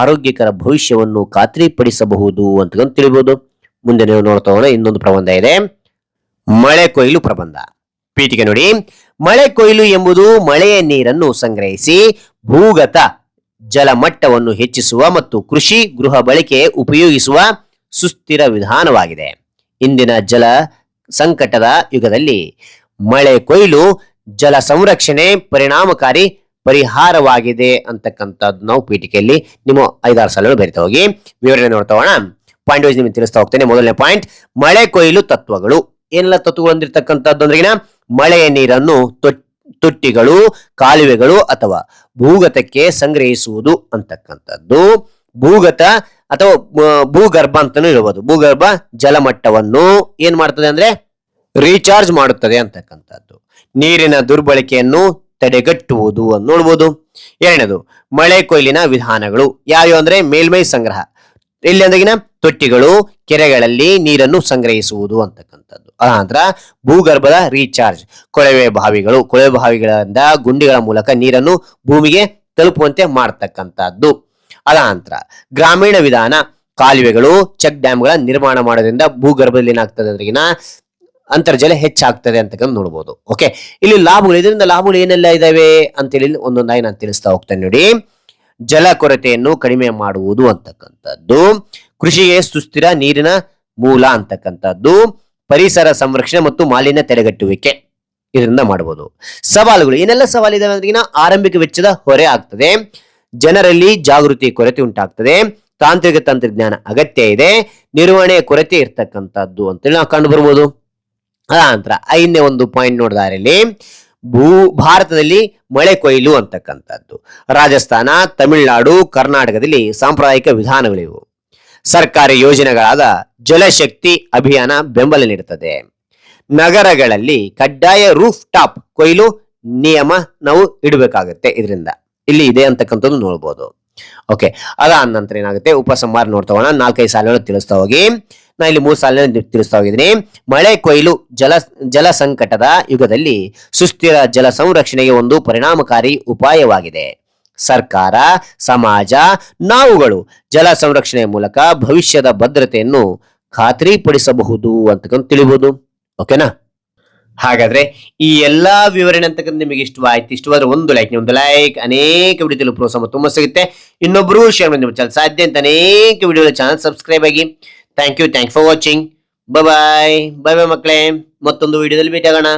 ಆರೋಗ್ಯಕರ ಭವಿಷ್ಯವನ್ನು ಖಾತ್ರಿಪಡಿಸಬಹುದು ಅಂತ ತಿಳಿಬಹುದು ಮುಂದೆ ನೀವು ನೋಡ್ತಾ ಇನ್ನೊಂದು ಪ್ರಬಂಧ ಇದೆ. ಮಳೆ ಕೊಯ್ಲು ಪ್ರಬಂಧ. ಪೀಠಿಕೆ ನೋಡಿ, ಮಳೆ ಕೊಯ್ಲು ಎಂಬುದು ಮಳೆಯ ನೀರನ್ನು ಸಂಗ್ರಹಿಸಿ ಭೂಗತ ಜಲಮಟ್ಟವನ್ನು ಹೆಚ್ಚಿಸುವ ಮತ್ತು ಕೃಷಿ ಗೃಹ ಬಳಕೆ ಉಪಯೋಗಿಸುವ ಸುಸ್ಥಿರ ವಿಧಾನವಾಗಿದೆ. ಇಂದಿನ ಜಲ ಸಂಕಟದ ಯುಗದಲ್ಲಿ ಮಳೆ ಕೊಯ್ಲು, ಜಲ ಸಂರಕ್ಷಣೆ ಪರಿಣಾಮಕಾರಿ ಪರಿಹಾರವಾಗಿದೆ ಅಂತಕ್ಕಂಥದ್ದು ನಾವು ಪೀಠಿಕೆಯಲ್ಲಿ ನಿಮ್ಮ ಐದಾರು ಸಾಲಗಳು ಬರಿತಾ ಹೋಗಿ ವಿವರಣೆ ನೋಡ್ತಾ ಹೋಗೋಣ. ಪಾಯಿಂಟ್ ವೈಸ್ ನಿಮಗೆ ತಿಳಿಸ್ತಾ ಹೋಗ್ತೇನೆ. ಮೊದಲನೇ ಪಾಯಿಂಟ್, ಮಳೆ ಕೊಯ್ಲು ತತ್ವಗಳು. ಏನೆಲ್ಲ ತತ್ವಗಳು ಅಂದಿರ್ತಕ್ಕಂಥದ್ದು ಅಂದ್ರೆ ಮಳೆಯ ನೀರನ್ನು ತೊಟ್- ತೊಟ್ಟಿಗಳು, ಕಾಲುವೆಗಳು ಅಥವಾ ಭೂಗತಕ್ಕೆ ಸಂಗ್ರಹಿಸುವುದು ಅಂತಕ್ಕಂಥದ್ದು. ಭೂಗತ ಅಥವಾ ಭೂಗರ್ಭ ಅಂತಾನೂ ಹೇಳ್ಬೋದು ಭೂಗರ್ಭ ಜಲಮಟ್ಟವನ್ನು ಏನ್ ಮಾಡ್ತದೆ ಅಂದ್ರೆ ರೀಚಾರ್ಜ್ ಮಾಡುತ್ತದೆ ಅಂತಕ್ಕಂಥದ್ದು. ನೀರಿನ ದುರ್ಬಳಕೆಯನ್ನು ತಡೆಗಟ್ಟುವುದು ಅಂತ ನೋಡ್ಬೋದು. ಎರಡನೇದು, ಮಳೆ ಕೊಯ್ಲಿನ ವಿಧಾನಗಳು ಯಾವ್ಯಾವ ಅಂದ್ರೆ ಮೇಲ್ಮೈ ಸಂಗ್ರಹ. ಇಲ್ಲಿ ಅಂದಾಗಿನ ತೊಟ್ಟಿಗಳು ಕೆರೆಗಳಲ್ಲಿ ನೀರನ್ನು ಸಂಗ್ರಹಿಸುವುದು ಅಂತಕ್ಕಂಥದ್ದು ಅನಂತರ ಭೂಗರ್ಭದ ರೀಚಾರ್ಜ್ ಕೊಳವೆ ಬಾವಿಗಳು, ಕೊಳವೆ ಬಾವಿಗಳಿಂದ ಗುಂಡಿಗಳ ಮೂಲಕ ನೀರನ್ನು ಭೂಮಿಗೆ ತಲುಪುವಂತೆ ಮಾಡ್ತಕ್ಕಂಥದ್ದು. ಅದಾನಂತರ ಗ್ರಾಮೀಣ ವಿಧಾನ. ಕಾಲುವೆಗಳು, ಚೆಕ್ ಡ್ಯಾಮ್ಗಳ ನಿರ್ಮಾಣ ಮಾಡೋದ್ರಿಂದ ಭೂಗರ್ಭದಲ್ಲಿ ಏನಾಗ್ತದೆ ಅದ್ರಗಿನ ಅಂತರ್ಜಲ ಹೆಚ್ಚಾಗ್ತದೆ ಅಂತಕ್ಕಂಥ ನೋಡ್ಬೋದು. ಓಕೆ ಇಲ್ಲಿ ಲಾಭಗಳು, ಇದರಿಂದ ಲಾಭಗಳು ಏನೆಲ್ಲ ಇದಾವೆ ಅಂತೇಳಿ ಒಂದೊಂದಾಗಿ ನಾನು ತಿಳಿಸ್ತಾ ಹೋಗ್ತೇನೆ ನೋಡಿ. ಜಲ ಕೊರತೆಯನ್ನು ಕಡಿಮೆ ಮಾಡುವುದು ಅಂತಕ್ಕಂಥದ್ದು. ಕೃಷಿಗೆ ಸುಸ್ಥಿರ ನೀರಿನ ಮೂಲ ಅಂತಕ್ಕಂಥದ್ದು. ಪರಿಸರ ಸಂರಕ್ಷಣೆ ಮತ್ತು ಮಾಲಿನ್ಯ ತಡೆಗಟ್ಟುವಿಕೆ ಇದರಿಂದ ಮಾಡಬಹುದು ಸವಾಲುಗಳು, ಏನೆಲ್ಲ ಸವಾಲಿದಾವೆ ಅಂದ್ರೆ ಆರಂಭಿಕ ವೆಚ್ಚದ ಹೊರೆ ಆಗ್ತದೆ. ಜನರಲ್ಲಿ ಜಾಗೃತಿ, ಕೊರತೆ ಉಂಟಾಗ್ತದೆ. ತಾಂತ್ರಿಕ ತಂತ್ರಜ್ಞಾನ ಅಗತ್ಯ ಇದೆ. ನಿರ್ವಹಣೆಯ ಕೊರತೆ ಇರ್ತಕ್ಕಂಥದ್ದು ಅಂತೇಳಿ ನಾವು ಕಂಡು ಬರ್ಬೋದು ನಂತರ ಐದನೇ ಒಂದು ಪಾಯಿಂಟ್ ನೋಡಿದಾರೆ ಇಲ್ಲಿ ಭೂ, ಭಾರತದಲ್ಲಿ ಮಳೆ ಕೊಯ್ಲು ಅಂತಕ್ಕಂಥದ್ದು. ರಾಜಸ್ಥಾನ, ತಮಿಳುನಾಡು, ಕರ್ನಾಟಕದಲ್ಲಿ ಸಾಂಪ್ರದಾಯಿಕ ವಿಧಾನಗಳಿವು. ಸರ್ಕಾರಿ ಯೋಜನೆಗಳಾದ ಜಲಶಕ್ತಿ ಅಭಿಯಾನ ಬೆಂಬಲ ನೀಡುತ್ತದೆ. ನಗರಗಳಲ್ಲಿ ಕಡ್ಡಾಯ ರೂಫ್ ಟಾಪ್ ಕೊಯ್ಲು ನಿಯಮ ನಾವು ಇಡಬೇಕಾಗುತ್ತೆ ಇದರಿಂದ. ಇಲ್ಲಿ ಇದೆ ಅಂತಕ್ಕಂಥದ್ದು ನೋಡ್ಬೋದು. ಓಕೆ ಅದಾದ ನಂತರ ಏನಾಗುತ್ತೆ? ಉಪಸಂಹಾರ ನೋಡ್ತಾ ಹೋಗೋಣ. ನಾಲ್ಕೈದು ಸಾಲಗಳು ತಿಳಿಸ್ತಾ ಹೋಗಿ. ನಾ ಇಲ್ಲಿ ಮೂರು ಸಾಲಿನ ತಿಳಿಸ್ತಾ ಹೋಗಿದ್ದೀನಿ. ಮಳೆ ಕೊಯ್ಲು ಜಲ ಜಲ ಸಂಕಟದ ಯುಗದಲ್ಲಿ ಸುಸ್ಥಿರ ಜಲ ಸಂರಕ್ಷಣೆಗೆ ಒಂದು ಪರಿಣಾಮಕಾರಿ ಉಪಾಯವಾಗಿದೆ. ಸರ್ಕಾರ, ಸಮಾಜ, ನಾವುಗಳು ಜಲ ಸಂರಕ್ಷಣೆಯ ಮೂಲಕ ಭವಿಷ್ಯದ ಭದ್ರತೆಯನ್ನು ಖಾತ್ರಿಪಡಿಸಬಹುದು ಅಂತಕ್ಕಂಥ ತಿಳಿಬಹುದು ಓಕೆನಾ? ಹಾಗಾದ್ರೆ ಈ ಎಲ್ಲಾ ವಿವರಣೆ ಅಂತಕ್ಕಂಥ ನಿಮಗೆ ಇಷ್ಟವಾಯ್ತು ಇಷ್ಟವಾದ್ರೆ ಒಂದು ಲೈಕ್ ಒಂದು ಲೈಕ್ ಅನೇಕ ವಿಡಿಯೋಗಳ ಪ್ರೋತ್ಸಾಹ ತುಂಬ ಸಿಗುತ್ತೆ. ಇನ್ನೊಬ್ರು ಶೇರ್ ಮಾಡಿ ನಿಮ್ಮ ಚಾನಲ್ ಸಾಧ್ಯ ಅಂತ ಅನೇಕ ವಿಡಿಯೋ ಚಾನಲ್ ಸಬ್ಸ್ಕ್ರೈಬ್ ಆಗಿ. Thank you thank for watching bye bye bye bye ಮಕ್ಕಳೇ. ಮತ್ತೊಂದು ವಿಡಿಯೋದಲ್ಲಿ ಆಗೋಣ